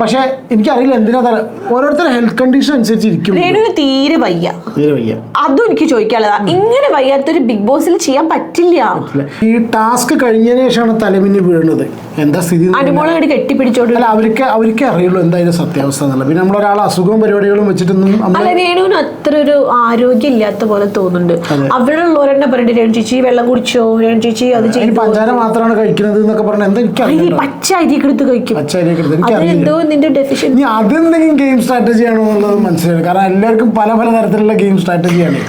പക്ഷെ എനിക്കറിയില്ല എന്തിനാ തല ഓരോരുത്തരുടെ ഹെൽത്ത് കണ്ടീഷൻ അനുസരിച്ച് ഇരിക്കും. രേണുവിന് തീരെ വയ്യ. തീരെ വയ്യ. അതും എനിക്ക് ചോദിക്കാനുള്ളതാ. ഇങ്ങനെ വയ്യാത്തൊരു ബിഗ് ബോസിൽ ചെയ്യാൻ പറ്റില്ല. ഈ ടാസ്ക് കഴിഞ്ഞതിന് ശേഷമാണ് തലമിഞ്ഞി വീഴുന്നത് എന്താ സ്ഥിതി എന്ന് അനുമോളെ അങ്ങോട്ട് കെട്ടിപ്പിടിച്ചോണ്ട് അല്ല അവർക്ക് അവർക്ക് അറിയുള്ളൂ എന്തായാലും സത്യാവസ്ഥ എന്നുള്ളത്. പിന്നെ നമ്മളൊരാൾ അസുഖവും പരിപാടികളും വെച്ചിട്ടൊന്നും നമ്മൾ അല്ല രേണുവിന് അത്ര ഒരു ആരോഗ്യം ഇല്ലാത്ത പോലെ തോന്നുന്നുണ്ട്. അവിടെ ഉള്ളവരെന്നെ പറഞ്ഞിട്ട് ചേച്ചി വെള്ളം കുടിച്ചോ? രേണു ചേച്ചി അത് ചെയ്തു? പഞ്ചാര മാത്രമാണ് കഴിക്കുന്നത് എന്നൊക്കെ പറഞ്ഞാൽ എന്താ അരി എനിക്കറിയില്ല പച്ച അരിയൊക്കെ എടുത്ത് കഴിക്കും. പച്ച അരിയൊക്കെ എടുത്ത് എനിക്കറിയില്ല അതെന്തോ നിന്റെ ഡെഫിഷ്യൻ ഇനി അതെന്തെങ്കിലും ഗെയിം സ്ട്രാറ്റജി ആണോ എന്നുള്ളത് മനസ്സിലായി. കാരണം എല്ലാവർക്കും പല പല തരത്തിലുള്ള ഗെയിം സ്ട്രാറ്റജിയാണ്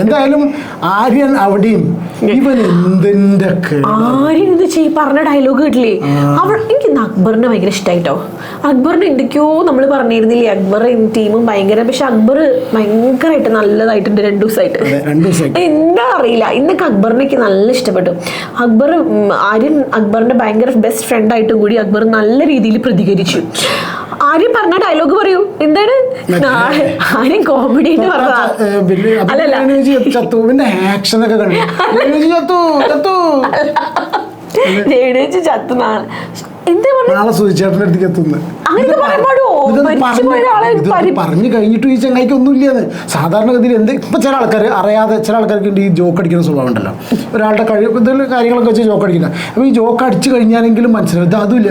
എന്തായാലും ആര്യൻ അവിടെയും ഇവൻ എന്തിന്റെ ആര്യൻ എന്ന് ചെയ് പറഞ്ഞ ഡയലോഗ് കേട്ടില്ലേ? അവൾ എനിക്ക് അക്ബറിനെ ഭയങ്കര ഇഷ്ടമായിട്ടോ അക്ബറിന് എന്തൊക്കെയോ നമ്മൾ പറഞ്ഞിരുന്നില്ലേ? അക്ബർ ടീമും ഭയങ്കര പക്ഷെ അക്ബർ ഭയങ്കരമായിട്ട് നല്ലതായിട്ടുണ്ട് രണ്ടു ദിവസമായിട്ട്. എന്താ അറിയില്ല. ഇന്നൊക്കെ അക്ബറിനൊക്കെ നല്ല ഇഷ്ടപ്പെട്ടു. അക്ബർ ആര്യൻ അക്ബറിന്റെ ഭയങ്കര ബെസ്റ്റ് ഫ്രണ്ട് ആയിട്ടും കൂടി അക്ബർ നല്ല രീതിയിൽ പ്രതികരിച്ചു. ആര്യൻ പറഞ്ഞ ഡയലോഗ് പറയൂ. എന്താണ്? ആര്യം കോമഡി ചത്തുവിന്റെ ആക്ഷൻ ഒക്കെ കണ്ടു. ചത്തു ചത്തു. പറഞ്ഞ? കഴിഞ്ഞിട്ട് ഈ ചങ്ങായിക്ക് ഒന്നുമില്ലെന്ന് സാധാരണഗതിയിൽ എന്ത് ഇപ്പൊ ചില ആൾക്കാർ അറിയാതെ ചില ആൾക്കാർക്ക് ഈ ജോക്ക് അടിക്കുന്ന സ്വഭാവം ഉണ്ടല്ലോ. ഒരാളുടെ കഴിവ് എന്തെങ്കിലും കാര്യങ്ങളൊക്കെ വെച്ച് ജോക്ക് അടിക്കില്ല അപ്പൊ ഈ ജോക്ക് അടിച്ചു കഴിഞ്ഞാലെങ്കിലും മനസ്സിലാവും അതുമില്ല.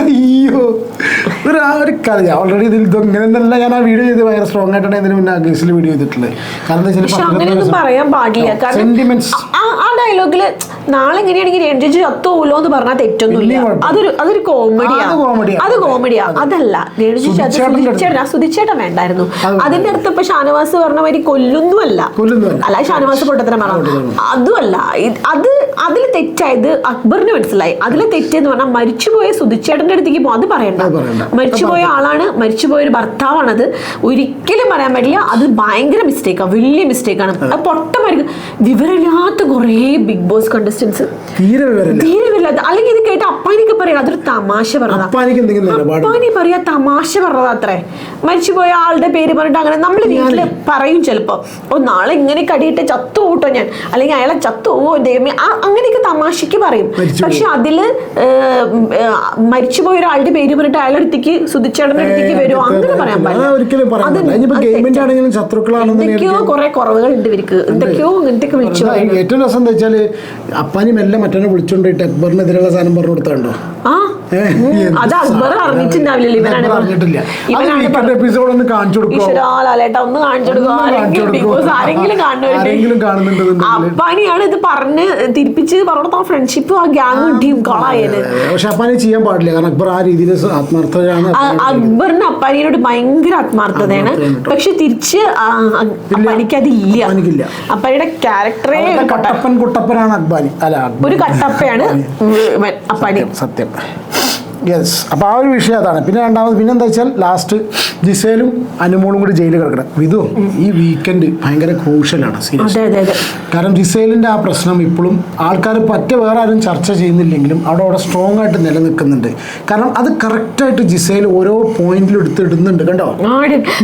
അയ്യോ. ഒരു ആ ഒരു കഥ ഓൾറെഡി ഇതിൽ ഇതൊങ്ങനെയൊന്നല്ല ഞാൻ ആ വീഡിയോ ചെയ്ത് ഭയങ്കര സ്ട്രോങ് ആയിട്ടാണ് ഇതിന് മുന്നേ കേസിൽ വീഡിയോ ചെയ്തിട്ടുള്ളത്. കാരണം പറയാൻ പാടില്ല. കാരണം ആ- ഡയലോഗിൽ നാളെ എങ്ങനെയാണെങ്കിൽ രഞ്ജിച്ച് ചത്തുപോലോ എന്ന് പറഞ്ഞാൽ തെറ്റൊന്നുമില്ല. അതൊരു അതൊരു കോമഡിയാ അത് കോമഡിയാ. അത് കോമഡിയാ അതല്ല. രഞ്ജിച്ച് അത് സുധിച്ചേട്ടന്റെ അടുത്ത്. സുധിച്ചേട്ടൻ വേണ്ടായിരുന്നു. അത് അതിന്റെ അടുത്ത് ഇപ്പൊ ഷാനവാസ് പറഞ്ഞ മാതിരി കൊല്ലുന്നുമല്ല. അല്ല ഷാനവാസ് പൊട്ടത്തരം പറഞ്ഞു. അതുമല്ല. അത് അതിൽ തെറ്റായത് അക്ബറിന് മനസ്സിലായി. അതിലെ തെറ്റെന്ന് പറഞ്ഞാൽ മരിച്ചുപോയ സുധിച്ചേട്ടന്റെ അടുത്തേക്ക് പോകും അത് പറയണ്ട. അത്. മരിച്ചുപോയ ആളാണ്. മരിച്ചുപോയ ഒരു ഭർത്താവാണത്. ഒരിക്കലും പറയാൻ പറ്റില്ല. അത് ഭയങ്കര മിസ്റ്റേക്കാണ് വലിയ മിസ്റ്റേക്കാണ് അത് പൊട്ടമായിരിക്കും വിവരമില്ലാത്ത കുറേ ബിഗ് ബോസ് കണ്ടസ്റ്റൻസ് തീരെ വിവരമില്ലാത്ത. അല്ലെങ്കിൽ ഇത് കേട്ട് അപ്പാനിക്ക് പറയാം. അതൊരു തമാശ പറഞ്ഞതാ. അപ്പാനി പറയാ തമാശ പറഞ്ഞതാ അത്രേ. മരിച്ചുപോയ ആളുടെ പേര് പറഞ്ഞിട്ട് അങ്ങനെ നമ്മൾ വീട്ടിൽ പറയും ചിലപ്പോ ഓ നാളെ ഇങ്ങനെ കടിയിട്ട് ചത്തു കൂട്ടോ ഞാൻ. അല്ലെങ്കിൽ അയാളെ ചത്തു പോവോ ദൈവമേ അങ്ങനെയൊക്കെ തമാശക്ക് പറയും. പക്ഷെ അതിൽ മരിച്ചുപോയ ഒരാളുടെ പേര് പറഞ്ഞിട്ട് അയാളുടെ അടുത്തേക്ക് സുധിച്ചേട്ടന്റെ അടുത്തേക്ക് വരുമോ അങ്ങനെ പറയാൻ പറ്റില്ല. എന്തൊക്കെയോ കുറെ കുറവുകൾ ഉണ്ട്. ഇവർക്ക് എന്തൊക്കെയോ ഇങ്ങനത്തെ വിളിച്ചു ഏറ്റവും രസം എന്താ വെച്ചാൽ അപ്പാനും എല്ലാം മറ്റവനെ വിളിച്ചോണ്ടിട്ട് അക്ബറിനെതിരെയുള്ള സാധനം പറഞ്ഞു കൊടുത്തോ ആ അത് അക്ബർ അറിഞ്ഞിട്ടുണ്ടാവില്ലല്ലോ. ഇവനാണ്. എപ്പിസോഡ് ഒന്ന് കാണിച്ചു കൊടുക്കോ ഒന്ന് കാണിച്ചു ആരെങ്കിലും. കാണുന്നുണ്ട് അപ്പാനിയാണ് ഇത് പറഞ്ഞ് തിരിപ്പിച്ച് പറഞ്ഞ ഫ്രണ്ട്ഷിപ്പ് ആ ഗ്യാങ് ടീം കളായത്. പക്ഷെ അപ്പാനി ചെയ്യാൻ പാടില്ല. കാരണം അക്ബർ ആ രീതിയിൽ ആത്മാർത്ഥതയാണ് അക്ബറിന് അപ്പാനിയോട് ഭയങ്കര ആത്മാർത്ഥതയാണ്. പക്ഷെ തിരിച്ച് അപ്പാനിക്കതില്ല. അപ്പാനിയുടെ ക്യാരക്ടറേ കട്ടപ്പൻ കുട്ടപ്പനാണ് അക്ബാനി. അല്ല ഒരു കട്ടപ്പയാണ് അപ്പാനി. സത്യം. യെസ് അപ്പോൾ ആ ഒരു വിഷയം അതാണ്. പിന്നെ രണ്ടാമത് പിന്നെ എന്താ വെച്ചാൽ ലാസ്റ്റ് ജിസേലും അനുമോളും കൂടി ജയിലിൽ കിടക്കണം. വിധു ഈ വീക്കെൻഡ് ഭയങ്കര ക്രൂഷ്യലാണ് സീരിയസ് കാരണം ജിസേലിന്റെ ആ പ്രശ്നം ഇപ്പോഴും ആൾക്കാർ പറ്റ വേറെ ആരും ചർച്ച ചെയ്യുന്നില്ലെങ്കിലും അവിടെ അവിടെ സ്ട്രോങ് ആയിട്ട് നിലനിൽക്കുന്നുണ്ട്. കാരണം അത് കറക്റ്റായിട്ട് ജിസേൽ ഓരോ പോയിന്റിലും എടുത്തിടുന്നുണ്ട്. കണ്ടോ?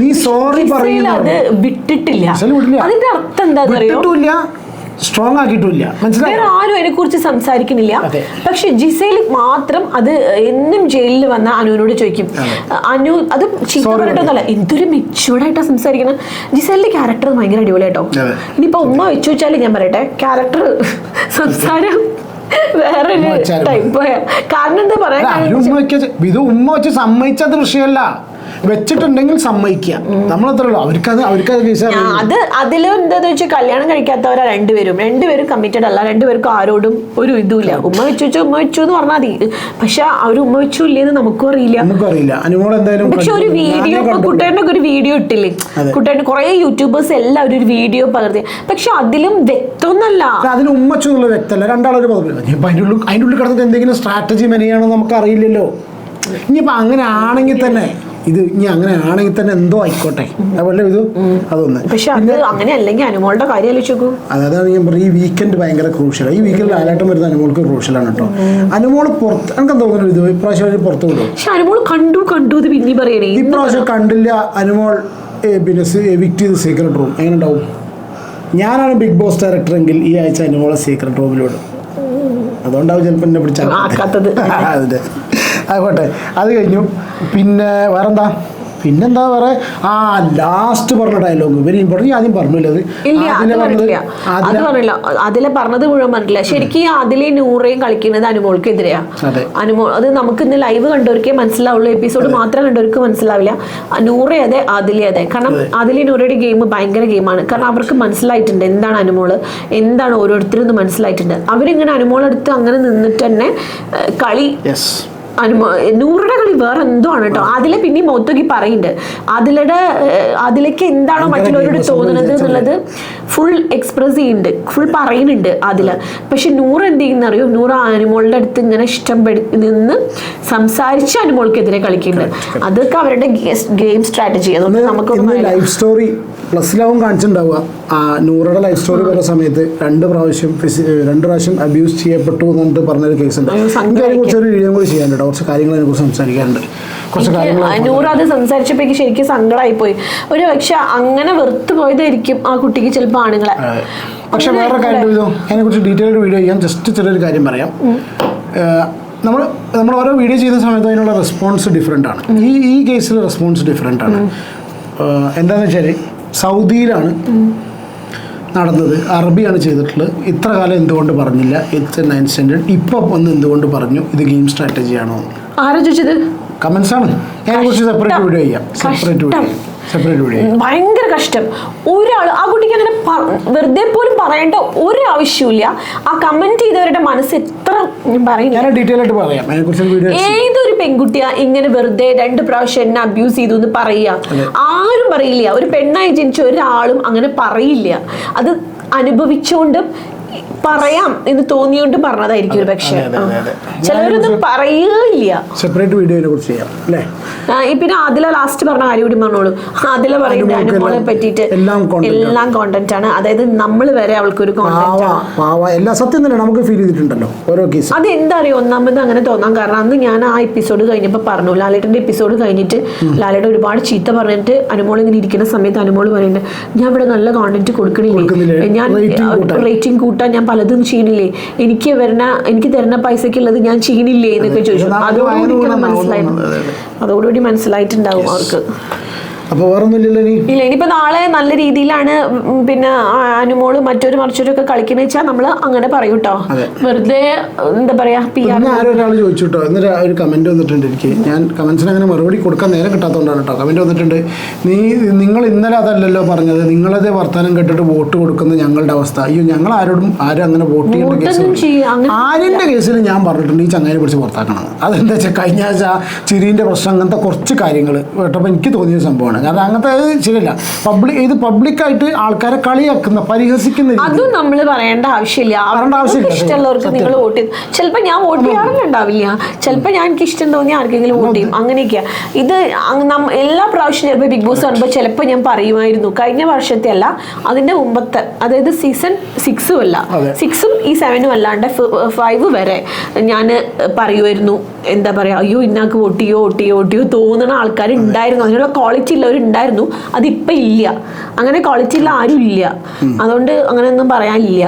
നീ സോറി പറയുന്നില്ല. വിട്ടിട്ടില്ല. സ്ട്രോങ് ആക്കിയിട്ടില്ല. മനസ്സിലായോ? വേറെ ആരും അതിനെ കുറിച്ച് സംസാരിക്കുന്നില്ല. അതെ. പക്ഷെ ജിസയിൽ മാത്രം അത് എന്നും ജയിലിൽ വന്ന അനുവിനോട് ചോദിക്കും. അനു അത് ചീത്ത Sorry പറഞ്ഞിട്ടൊന്നല്ല എന്തൊരു മെച്ചുവേർഡായിട്ടാ സംസാരിക്കണം. ജിസേലിന്റെ ക്യാരക്ടർ ഭയങ്കര അടിപൊളിയായിട്ടോ അതെ. ഇനിയിപ്പോ ഉമ്മ വെച്ചു വെച്ചാൽ ഞാൻ പറയട്ടെ ക്യാരക്ടർ സംസാരം വേറൊരു വെച്ചാലും ടൈപ്പ് കാരണം എന്താ പറയാ അല്ല, ഉമ്മ വെച്ച ഇത് ഉമ്മ വെച്ച് സമ്മതിച്ചത് വിഷയമല്ല. വെച്ചിട്ടുണ്ടെങ്കിൽ സമ്മതിക്കുക. നമ്മളത്രല്ലോ അത്രയുള്ളൂ അവർക്ക് അത് അവർക്ക് അത് അതിലും എന്താന്ന് വെച്ചാൽ കല്യാണം കഴിക്കാത്തവരാ രണ്ടുപേരും. രണ്ടുപേരും കമ്മിറ്റഡ് അല്ല. രണ്ടുപേർക്കും ആരോടും ഒരു ഇതുമില്ല. ഉമ്മ വെച്ചു വെച്ചു ഉമ്മ വെച്ചു എന്ന് പറഞ്ഞാൽ മതി. പക്ഷെ അവർ ഉമ്മ വെച്ചു ഇല്ലെന്ന് നമുക്കും അറിയില്ല. നമുക്കറിയില്ല അനുമോൾ എന്തായാലും പക്ഷെ ഒരു വീഡിയോ ഇപ്പൊ. കുട്ടേന്റെ ഒരു വീഡിയോ ഇട്ടില്ലേ? അതെ. കുട്ടേന്റെ കുറെ യൂട്യൂബേഴ്സ് എല്ലാവരും ഒരു വീഡിയോ പകർത്തി. പക്ഷെ അതിലും വ്യക്തമൊന്നല്ല. അതിന് ഉമ്മച്ചു എന്നുള്ള വ്യക്തമല്ല. രണ്ടാളൊരു അതിനുള്ളിൽ ഇനിയിപ്പോൾ അതിന്റെ ഉള്ളിൽ അതിന്റെ ഉള്ളിൽ കിടന്നിട്ട് എന്തെങ്കിലും സ്ട്രാറ്റജി മെനയാണോ നമുക്ക് അറിയില്ലല്ലോ. ഇനിയിപ്പോൾ അങ്ങനെ ആണെങ്കിൽ തന്നെ ഇത് ഇനി അങ്ങനെ ആണെങ്കിൽ തന്നെ എന്തോ ആയിക്കോട്ടെ. അതുപോലെ ഇത് അതൊന്ന്. പക്ഷെ അത് അങ്ങനെ അല്ലെങ്കിൽ അനുമോളുടെ കാര്യം ആലോചിച്ച് അതാണ് ഞാൻ പറയും ഈ വീക്കെൻഡ് ഭയങ്കര ക്രൂഷ്യലാണ് ഈ വീക്കെൻഡ് ലാലാട്ടം വരുന്ന അനുമോൾക്ക് ക്രൂഷ്യലാണ് കേട്ടോ. അനുമോൾ പുറത്ത് എനിക്ക് തോന്നുന്നു ഇത് ഇപ്രാവശ്യം പുറത്തു പക്ഷെ അനുമോൾ കണ്ടു കണ്ടു ഇത് പിന്നെ പറയണേ. ഇപ്രാവശ്യം കണ്ടില്ല അനുമോൾ പിന്നെ വിക്ട് ചെയ്ത് സീക്രട്ട് റൂം എങ്ങനെ ഉണ്ടാവും? ഞാനാണ് ബിഗ് ബോസ് ഡയറക്ടർ എങ്കിൽ ഈ ആഴ്ച അനുമോളെ സീക്രട്ട് റൂമിലോടും അതുകൊണ്ടാവും ചിലപ്പോൾ എന്നെ പിടിച്ചാൽ ആക്കാത്തത്. അതെ. ആയിക്കോട്ടെ. അത് കഴിഞ്ഞു. പിന്നെ വേറെന്താ? പിന്നെന്താ വേറെ? ആ ലാസ്റ്റ് പറഞ്ഞ ഡയലോഗ് ഇവർ ഇമ്പോർട്ടൻ ആദ്യം പറഞ്ഞില്ല അത്? പറഞ്ഞില്ല. അതിലെ പറഞ്ഞത് മുഴുവൻ പറഞ്ഞില്ല ശരിക്കും അതിലെ നൂറേയും കളിക്കുന്നത് അനുമോൾക്കെതിരെയാ. അനുമോൾ അത് നമുക്ക് ഇന്ന് ലൈവ് കണ്ടവർക്കേ മനസ്സിലാവുള്ളൂ. എപ്പിസോഡ് മാത്രം കണ്ടവർക്ക് മനസ്സിലാവില്ല. നൂറേ അതെ അതിലെ അതെ. കാരണം അതിലെ നൂറയുടെ ഗെയിം ഭയങ്കര ഗെയിമാണ് കാരണം അവർക്ക് മനസ്സിലായിട്ടുണ്ട് എന്താണ് അനുമോൾ എന്താണ് ഓരോരുത്തരും മനസ്സിലായിട്ടുണ്ട്. അവരിങ്ങനെ അനുമോളെടുത്ത് അങ്ങനെ നിന്നിട്ട് തന്നെ കളി അനുമോ നൂറുടെ കളി വേറെ എന്തോ ആണ് കേട്ടോ അതിലെ പിന്നെ മൊത്തക്കി പറയുന്നുണ്ട്. അതിലെ അതിലേക്ക് എന്താണോ മറ്റുള്ളവരോട് തോന്നുന്നത് എന്നുള്ളത് ഫുൾ എക്സ്പ്രസ് ചെയ്യുന്നുണ്ട്. ഫുൾ പറയുന്നുണ്ട് അതിൽ പക്ഷെ നൂറ് എന്ത് ചെയ്യുന്ന അറിയോ? നൂറ് അനുമോളുടെ അടുത്ത് ഇങ്ങനെ ഇഷ്ടം നിന്ന് സംസാരിച്ച് അനുമോൾക്കെതിരെ കളിക്കുന്നുണ്ട്. അതൊക്കെ അവരുടെ ഗെയിം സ്ട്രാറ്റജി അതുകൊണ്ട് നമുക്ക് ലൈഫ് സ്റ്റോറി പ്ലസ്സിലാവും കാണിച്ചിട്ടുണ്ടാവുക. ആ നൂറുടെ ലൈഫ് സ്റ്റോറി വരുന്ന സമയത്ത് രണ്ട് പ്രാവശ്യം രണ്ട് പ്രാവശ്യം അബ്യൂസ് ചെയ്യപ്പെട്ടു എന്നിട്ട് പറഞ്ഞൊരു കേസ് ഉണ്ട്. അയ്യോ, സങ്കടം എനിക്ക് അതിനെ ഒരു വീഡിയോ കൂടി ചെയ്യാനുണ്ട് കുറച്ച് കാര്യങ്ങൾ അതിനെക്കുറിച്ച് സംസാരിക്കാനുണ്ട്. കുറച്ച് കാര്യങ്ങൾ എനിക്ക് അത് സംസാരിച്ചപ്പോ എനിക്ക് ശരിക്കും സങ്കടമായി പോയി ഒരു പക്ഷെ അങ്ങനെ വെറുത്തു പോയതായിരിക്കും ആ കുട്ടിക്ക് ചിലപ്പോൾ ആണുങ്ങളെ. പക്ഷെ വേറെ കാര്യം അതിനെ കുറിച്ച് ഡീറ്റെയിൽഡ് വീഡിയോ ചെയ്യാം ജസ്റ്റ് ചെറിയൊരു കാര്യം പറയാം. നമ്മൾ നമ്മൾ ഓരോ വീഡിയോ ചെയ്യുന്ന സമയത്ത് അതിനുള്ള റെസ്പോൺസ് ഡിഫറെന്റ് ആണ്. ഈ ഈ കേസിൽ റെസ്പോൺസ് ഡിഫറെന്റ് ആണ്. എന്താണെന്ന് വെച്ചാൽ സൗദിയിലാണ് നടന്നത്. അറബിയാണ് ചെയ്തിട്ടുള്ളത്. ഇത്ര കാലം എന്തുകൊണ്ട് പറഞ്ഞില്ല? ഇറ്റ്സ് എ നയൻ സ്റ്റാൻഡേർഡ് ഇപ്പോൾ വന്ന് എന്തുകൊണ്ട് പറഞ്ഞു? ഇത് ഗെയിം സ്ട്രാറ്റജി ആണോ? ആരാ ചോദിച്ചത്? കമൻസ് ആണ്. അതിനെക്കുറിച്ച് സെപ്പറേറ്റ് വീഡിയോ ചെയ്യാം. സെപ്പറേറ്റ് വീഡിയോ സെപ്പറേറ്റ് വീഡിയോ ഭയങ്കര കഷ്ടം. ഒരാൾ ആ കുട്ടിക്ക് അങ്ങനെ വെറുതെ പോലും പറയേണ്ട ഒരു ആവശ്യമില്ല ആ കമന്റ് ചെയ്തവരുടെ മനസ്സ് എത്ര ഞാൻ ഡീറ്റെയിൽ ആയിട്ട് പറയാം. ഏതൊരു പെൺകുട്ടിയാ ഇങ്ങനെ വെറുതെ രണ്ട് പ്രാവശ്യം എന്നെ അബ്യൂസ് ചെയ്തു എന്ന് പറയുക? ആരും പറയില്ല. ഒരു പെണ്ണായി ജനിച്ച ഒരാളും അങ്ങനെ പറയില്ല. അത് അനുഭവിച്ചുകൊണ്ടും പറയാം എന്ന് തോന്നിയോണ്ട് പറഞ്ഞതായിരിക്കും ഒരു പക്ഷേ. ചിലവരൊന്നും പറയുകയില്ല. സെപ്പറേറ്റ് വീഡിയോനെ കുറിച്ച് ചെയ്യാം അല്ലേ? പിന്നെ അതില ലാസ്റ്റ് പറഞ്ഞ കാര്യം കൂടി പറഞ്ഞോളൂ. അതില അനുമോൾക്ക് അനുമോളെ എല്ലാം- പറ്റിയിട്ട് എല്ലാം കോണ്ടന്റ് ആണ്. അതായത് നമ്മൾ വരെ അവൾക്ക് ഒരു എല്ലാ സത്യം തന്നെ നമുക്ക് ഫീൽ ചെയ്തിട്ടുണ്ടല്ലോ ഓരോ കേസ് അതെന്താ അറിയോ ഒന്നാമത് അങ്ങനെ തോന്നാൻ കാരണം അന്ന് ഞാൻ ആ എപ്പിസോഡ് കഴിഞ്ഞപ്പോൾ പറഞ്ഞു. ലാലേട്ടന്റെ എപ്പിസോഡ് കഴിഞ്ഞിട്ട് ലാലേട്ടൻ ഒരുപാട് ചീത്ത പറഞ്ഞിട്ട് അനുമോൾ ഇങ്ങനെ ഇരിക്കുന്ന സമയത്ത് അനുമോൾ പറയുന്നുണ്ട് ഞാൻ ഇവിടെ നല്ല കോണ്ടന്റ്? കൊടുക്കണില്ലേ? ഞാൻ റേറ്റിംഗ് കൂട്ടാൻ. റേറ്റിംഗ് ഞാൻ പലതും ചെയ്യണില്ലേ? എനിക്ക് വരുന്ന എനിക്ക് തരുന്ന പൈസക്കുള്ളത് ഞാൻ ചെയ്യണില്ലേ എന്നൊക്കെ ചോദിച്ചു. അതോടുകൂടി മനസ്സിലായിട്ടുണ്ടാവും അവർക്ക്. അപ്പോൾ വേറെ ഒന്നുമില്ലല്ലോ ഇനി? ഇല്ല ഇനിയിപ്പോ നാളെ നല്ല രീതിയിലാണ് പിന്നെ അനുമോൾ മറ്റൊരു മറിച്ചൊരു ഒക്കെ കളിക്കുന്ന വെച്ചാൽ നമ്മൾ അങ്ങനെ പറയും കേട്ടോ വെറുതെ എന്താ പറയാ പി ആർ ഇന്ന് ആരോ ഒരാൾ ചോദിച്ചു കേട്ടോ ഇന്നൊരു ഒരു കമന്റ് വന്നിട്ടുണ്ട് എനിക്ക്. ഞാൻ കമന്റ്സിന് അങ്ങനെ മറുപടി കൊടുക്കാൻ നേരം കിട്ടാത്തതുകൊണ്ടാണ് കേട്ടോ കമന്റ് വന്നിട്ടുണ്ട് നീ നിങ്ങൾ ഇന്നലെ അതല്ലല്ലോ പറഞ്ഞത്. നിങ്ങളതേ വർത്തമാനം കേട്ടിട്ട് വോട്ട് കൊടുക്കുന്ന ഞങ്ങളുടെ അവസ്ഥ. അയ്യോ ഞങ്ങൾ ആരോടും ആരും അങ്ങനെ വോട്ട് ചെയ്യേണ്ട കേസ് ആര്യന്റെ കേസിൽ ഞാൻ പറഞ്ഞിട്ടുണ്ട് ഈ ചങ്ങാനെ പിടിച്ച് പുറത്താക്കണം അതെന്താ വെച്ചാൽ കഴിഞ്ഞ ആഴ്ച ചിരീന്റെ പ്രശ്നം അങ്ങനത്തെ കുറച്ച് കാര്യങ്ങൾ കേട്ടപ്പോൾ എനിക്ക് തോന്നിയ സംഭവമാണ്. കാരണം അങ്ങനത്തെ അത് ശരിയല്ല. പബ്ലിക് ഇത് പബ്ലിക്കായിട്ട് ആൾക്കാരെ കളിയാക്കുന്ന പരിഹസിക്കുന്ന അതും നമ്മൾ പറയേണ്ട ആവശ്യമില്ല. പറയേണ്ട ആവശ്യമില്ല. ഇഷ്ടമുള്ളവർക്ക് നിങ്ങൾ വോട്ട് ചെയ്തു ചിലപ്പോൾ ഞാൻ വോട്ട് ചെയ്യാറുണ്ടാവില്ല ചിലപ്പോൾ ഞാൻ എനിക്ക് ഇഷ്ടം തോന്നി ആർക്കെങ്കിലും വോട്ട് ചെയ്യും. അങ്ങനെയൊക്കെയാ. ഇത് എല്ലാ പ്രാവശ്യം ചിലപ്പോൾ ബിഗ് ബോസ് കാണുമ്പോൾ ചിലപ്പോൾ ഞാൻ പറയുമായിരുന്നു. കഴിഞ്ഞ വർഷത്തെ അല്ല അതിന്റെ മുമ്പത്തെ അതായത് സീസൺ സിക്സും അല്ല. സിക്സും ഈ സെവനും അല്ലാണ്ട് ഫൈവ് വരെ ഞാൻ പറയുമായിരുന്നു. എന്താ പറയാ അയ്യോ ഇന്നാക്ക് ഓട്ടിയോ ഓട്ടിയോ വോട്ട് ചെയ്യോ വോട്ട് ചെയ്യോ തോന്നുന്ന ആൾക്കാർ ഉണ്ടായിരുന്നു അതിനുള്ള ക്വാളിറ്റി ഉള്ളവരുണ്ടായിരുന്നു. അതിപ്പോ ഇല്ല. അങ്ങനെ ക്വാളിറ്റി ഉള്ള ആരും ഇല്ല. അതുകൊണ്ട് അങ്ങനെ ഒന്നും പറയാനില്ല.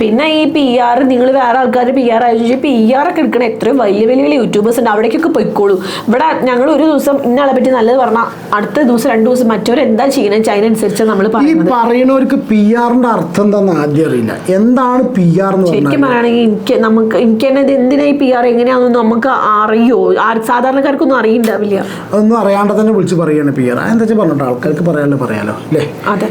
പിന്നെ ഈ പി ആർ നിങ്ങൾ വേറെ ആൾക്കാർ പി ആർ ആയി പി ആർ ഒക്കെ എടുക്കണ എത്രയും വലിയ വലിയ വലിയ യൂട്യൂബേഴ്സ് ഉണ്ട്. അവിടേക്കൊക്കെ പോയിക്കോളൂ. ഇവിടെ ഞങ്ങൾ ഒരു ദിവസം ഇന്നയാളെ പറ്റി നല്ലത് പറഞ്ഞാൽ അടുത്ത ദിവസം രണ്ട് ദിവസം മറ്റവർ എന്താ ചെയ്യണേ അതിനനുസരിച്ച് നമ്മൾ പറയുന്നത്. പറയുന്നവർക്ക് പി ആറിന്റെ അർത്ഥം എന്താണെന്ന് ആദ്യം അറിയില്ല. എന്താണ് പി ആർ ശരിക്കും പറയുകയാണെങ്കിൽ എനിക്ക് നമുക്ക് എനിക്ക് തന്നെ ഇത് എന്തിനാ ഈ പി ആർ എങ്ങനെയാണെന്ന് നമുക്ക് അറിയോ? സാധാരണക്കാർക്കൊന്നും അറിയണ്ടാവില്ല. ഒന്നും അറിയാണ്ട് തന്നെ വിളിച്ച് പറയാണ് പി ആർ എന്താ വെച്ചാൽ പറഞ്ഞിട്ടോ ആൾക്കാർക്ക് പറയാലോ പറയാലോ അല്ലേ? അതെ.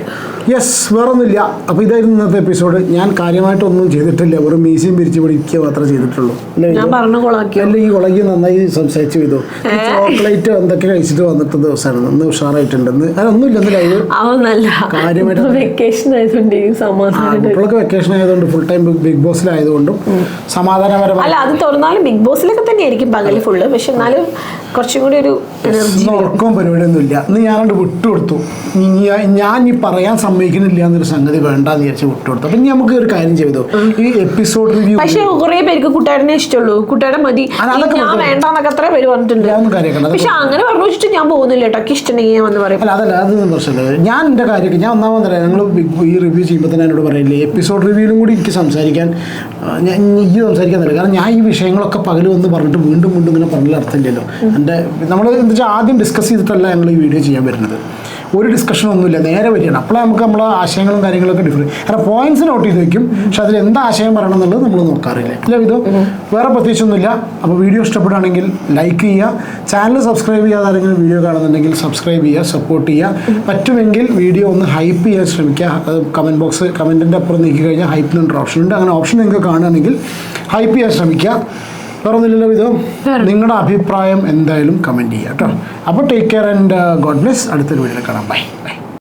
യെസ് വേറൊന്നുമില്ല. അപ്പോൾ ഇതായിരുന്നു ഇന്നത്തെ എപ്പിസോഡ് ഞാൻ കാര്യമായിട്ടൊന്നും ചെയ്തിട്ടില്ല. വെറും മീശയും പിരിച്ചു പിടിക്കുക മാത്രമേ ചെയ്തിട്ടുള്ളൂ. അല്ലേ ഞാൻ പറഞ്ഞു കൊളാക്കിയോ? അല്ല ഈ കുളകി നന്നായി സംസാരിച്ചു ചെയ്തു. ചോക്ലേറ്റ് എന്തൊക്കെ കഴിച്ചിട്ട് വന്നിട്ട് ദിവസമാണ്. ഇന്ന് ഉഷാറായിട്ടുണ്ട് അതൊന്നുമില്ല ലൈവ് കാര്യമായിട്ട് വെക്കേഷൻ ആയതുകൊണ്ട് വെക്കേഷൻ ആയതുകൊണ്ട് ഫുൾ ടൈം ബിഗ് ബോസിലായതുകൊണ്ടും സമാധാനപരമായി അത് തുറന്നാലും ബിഗ് ബോസിലൊക്കെ തന്നെ ആയിരിക്കും പകൽ ഫുള്ള് പക്ഷെ എന്നാലും കുറച്ചും കൂടി ഒരു ഉറക്കവും പരിപാടിയൊന്നും ഇല്ല ഇന്ന് ഞാനത് വിട്ടുകൊടുത്തു. ഞാൻ- ഈ പറയാൻ സമ്മതിക്കുന്നില്ല എന്നൊരു സംഗതി വേണ്ടെന്ന് വിചാരിച്ച് വിട്ടുകൊടുത്തു. അപ്പം നമുക്ക് ഒരു കാര്യം ചെയ്തു. ഈ എപ്പിസോഡ് റിവ്യൂ പക്ഷെ കുറെ പേർക്ക് കുട്ടാടനെ ഇഷ്ടമുള്ളൂ. കുട്ടാടൻ മതി. ഞാൻ. വേണ്ടെന്നൊക്കെ അത്ര പേര് പറഞ്ഞിട്ടുണ്ട്. പക്ഷെ അങ്ങനെ പറഞ്ഞു വെച്ചിട്ട് ഞാൻ പോകുന്നില്ല കേട്ടോ. ഇഷ്ടം ഇഷ്ടമുണ്ടെങ്കിൽ ഞാൻ വന്ന് പറയും. അല്ല അതല്ല അതൊന്നും പ്രശ്നമില്ല. ഞാൻ എന്റെ കാര്യമൊക്കെ ഞാൻ ഒന്നാമത് പറയാം. ഞങ്ങൾ ഈ റിവ്യൂ ചെയ്യുമ്പോൾ തന്നെ എന്നോട് പറയില്ലേ എപ്പിസോഡ് റിവ്യൂലും കൂടി എനിക്ക് സംസാരിക്കാൻ ഞാൻ ഈ സംസാരിക്കാൻ തരില്ല കാരണം ഞാൻ ഈ വിഷയങ്ങളൊക്കെ പകൽ വന്ന് പറഞ്ഞിട്ട് വീണ്ടും വീണ്ടും ഇങ്ങനെ പറഞ്ഞാൽ അർത്ഥമില്ലല്ലോ. എന്റെ നമ്മൾ എന്താ വെച്ചാൽ ആദ്യം ഡിസ്കസ് ചെയ്തിട്ടല്ല ഞങ്ങൾ ഈ വീഡിയോ ചെയ്യാൻ വരുന്നത്. ഒരു ഡിസ്കഷൻ ഒന്നുമില്ല നേരെ വരികയാണ്. അപ്പോഴേ നമുക്ക് നമ്മളെ ആശയങ്ങളും കാര്യങ്ങളൊക്കെ ഡിഫറെ കാരണം പോയിന്റ്സ് നോട്ട് ചെയ്ത് വെക്കും പക്ഷെ അതിൽ എന്താ ആശയം പറയണം എന്നുള്ളത് നമ്മൾ നോക്കാറില്ല. ഇല്ല ഇത് വേറെ പ്രത്യേകിച്ചൊന്നുമില്ല. അപ്പോൾ വീഡിയോ ഇഷ്ടപ്പെടുകയാണെങ്കിൽ ലൈക്ക് ചെയ്യുക. ചാനൽ സബ്സ്ക്രൈബ് ചെയ്യാതെ ആരെങ്കിലും വീഡിയോ കാണുന്നുണ്ടെങ്കിൽ സബ്സ്ക്രൈബ് ചെയ്യുക സപ്പോർട്ട് ചെയ്യുക. പറ്റുമെങ്കിൽ വീഡിയോ ഒന്ന് ഹൈപ്പ് ചെയ്യാൻ ശ്രമിക്കുക. കമന്റ് ബോക്സ് കമന്റിന്റെ അപ്പുറം നീക്കി കഴിഞ്ഞാൽ ഹൈപ്പ് എന്നൊരു ഓപ്ഷൻ ഉണ്ട്. അങ്ങനെ ഓപ്ഷൻ നിങ്ങൾക്ക് കാണുകയാണെങ്കിൽ ഹൈപ്പ് ചെയ്യാൻ ശ്രമിക്കുക. വേറെ ഒന്നുമില്ലല്ലോ ഇത് നിങ്ങളുടെ അഭിപ്രായം എന്തായാലും കമന്റ് ചെയ്യാം കേട്ടോ. അപ്പോൾ take care and God bless അടുത്തൊരു വീഡിയോയിൽ കാണാം. Bye bye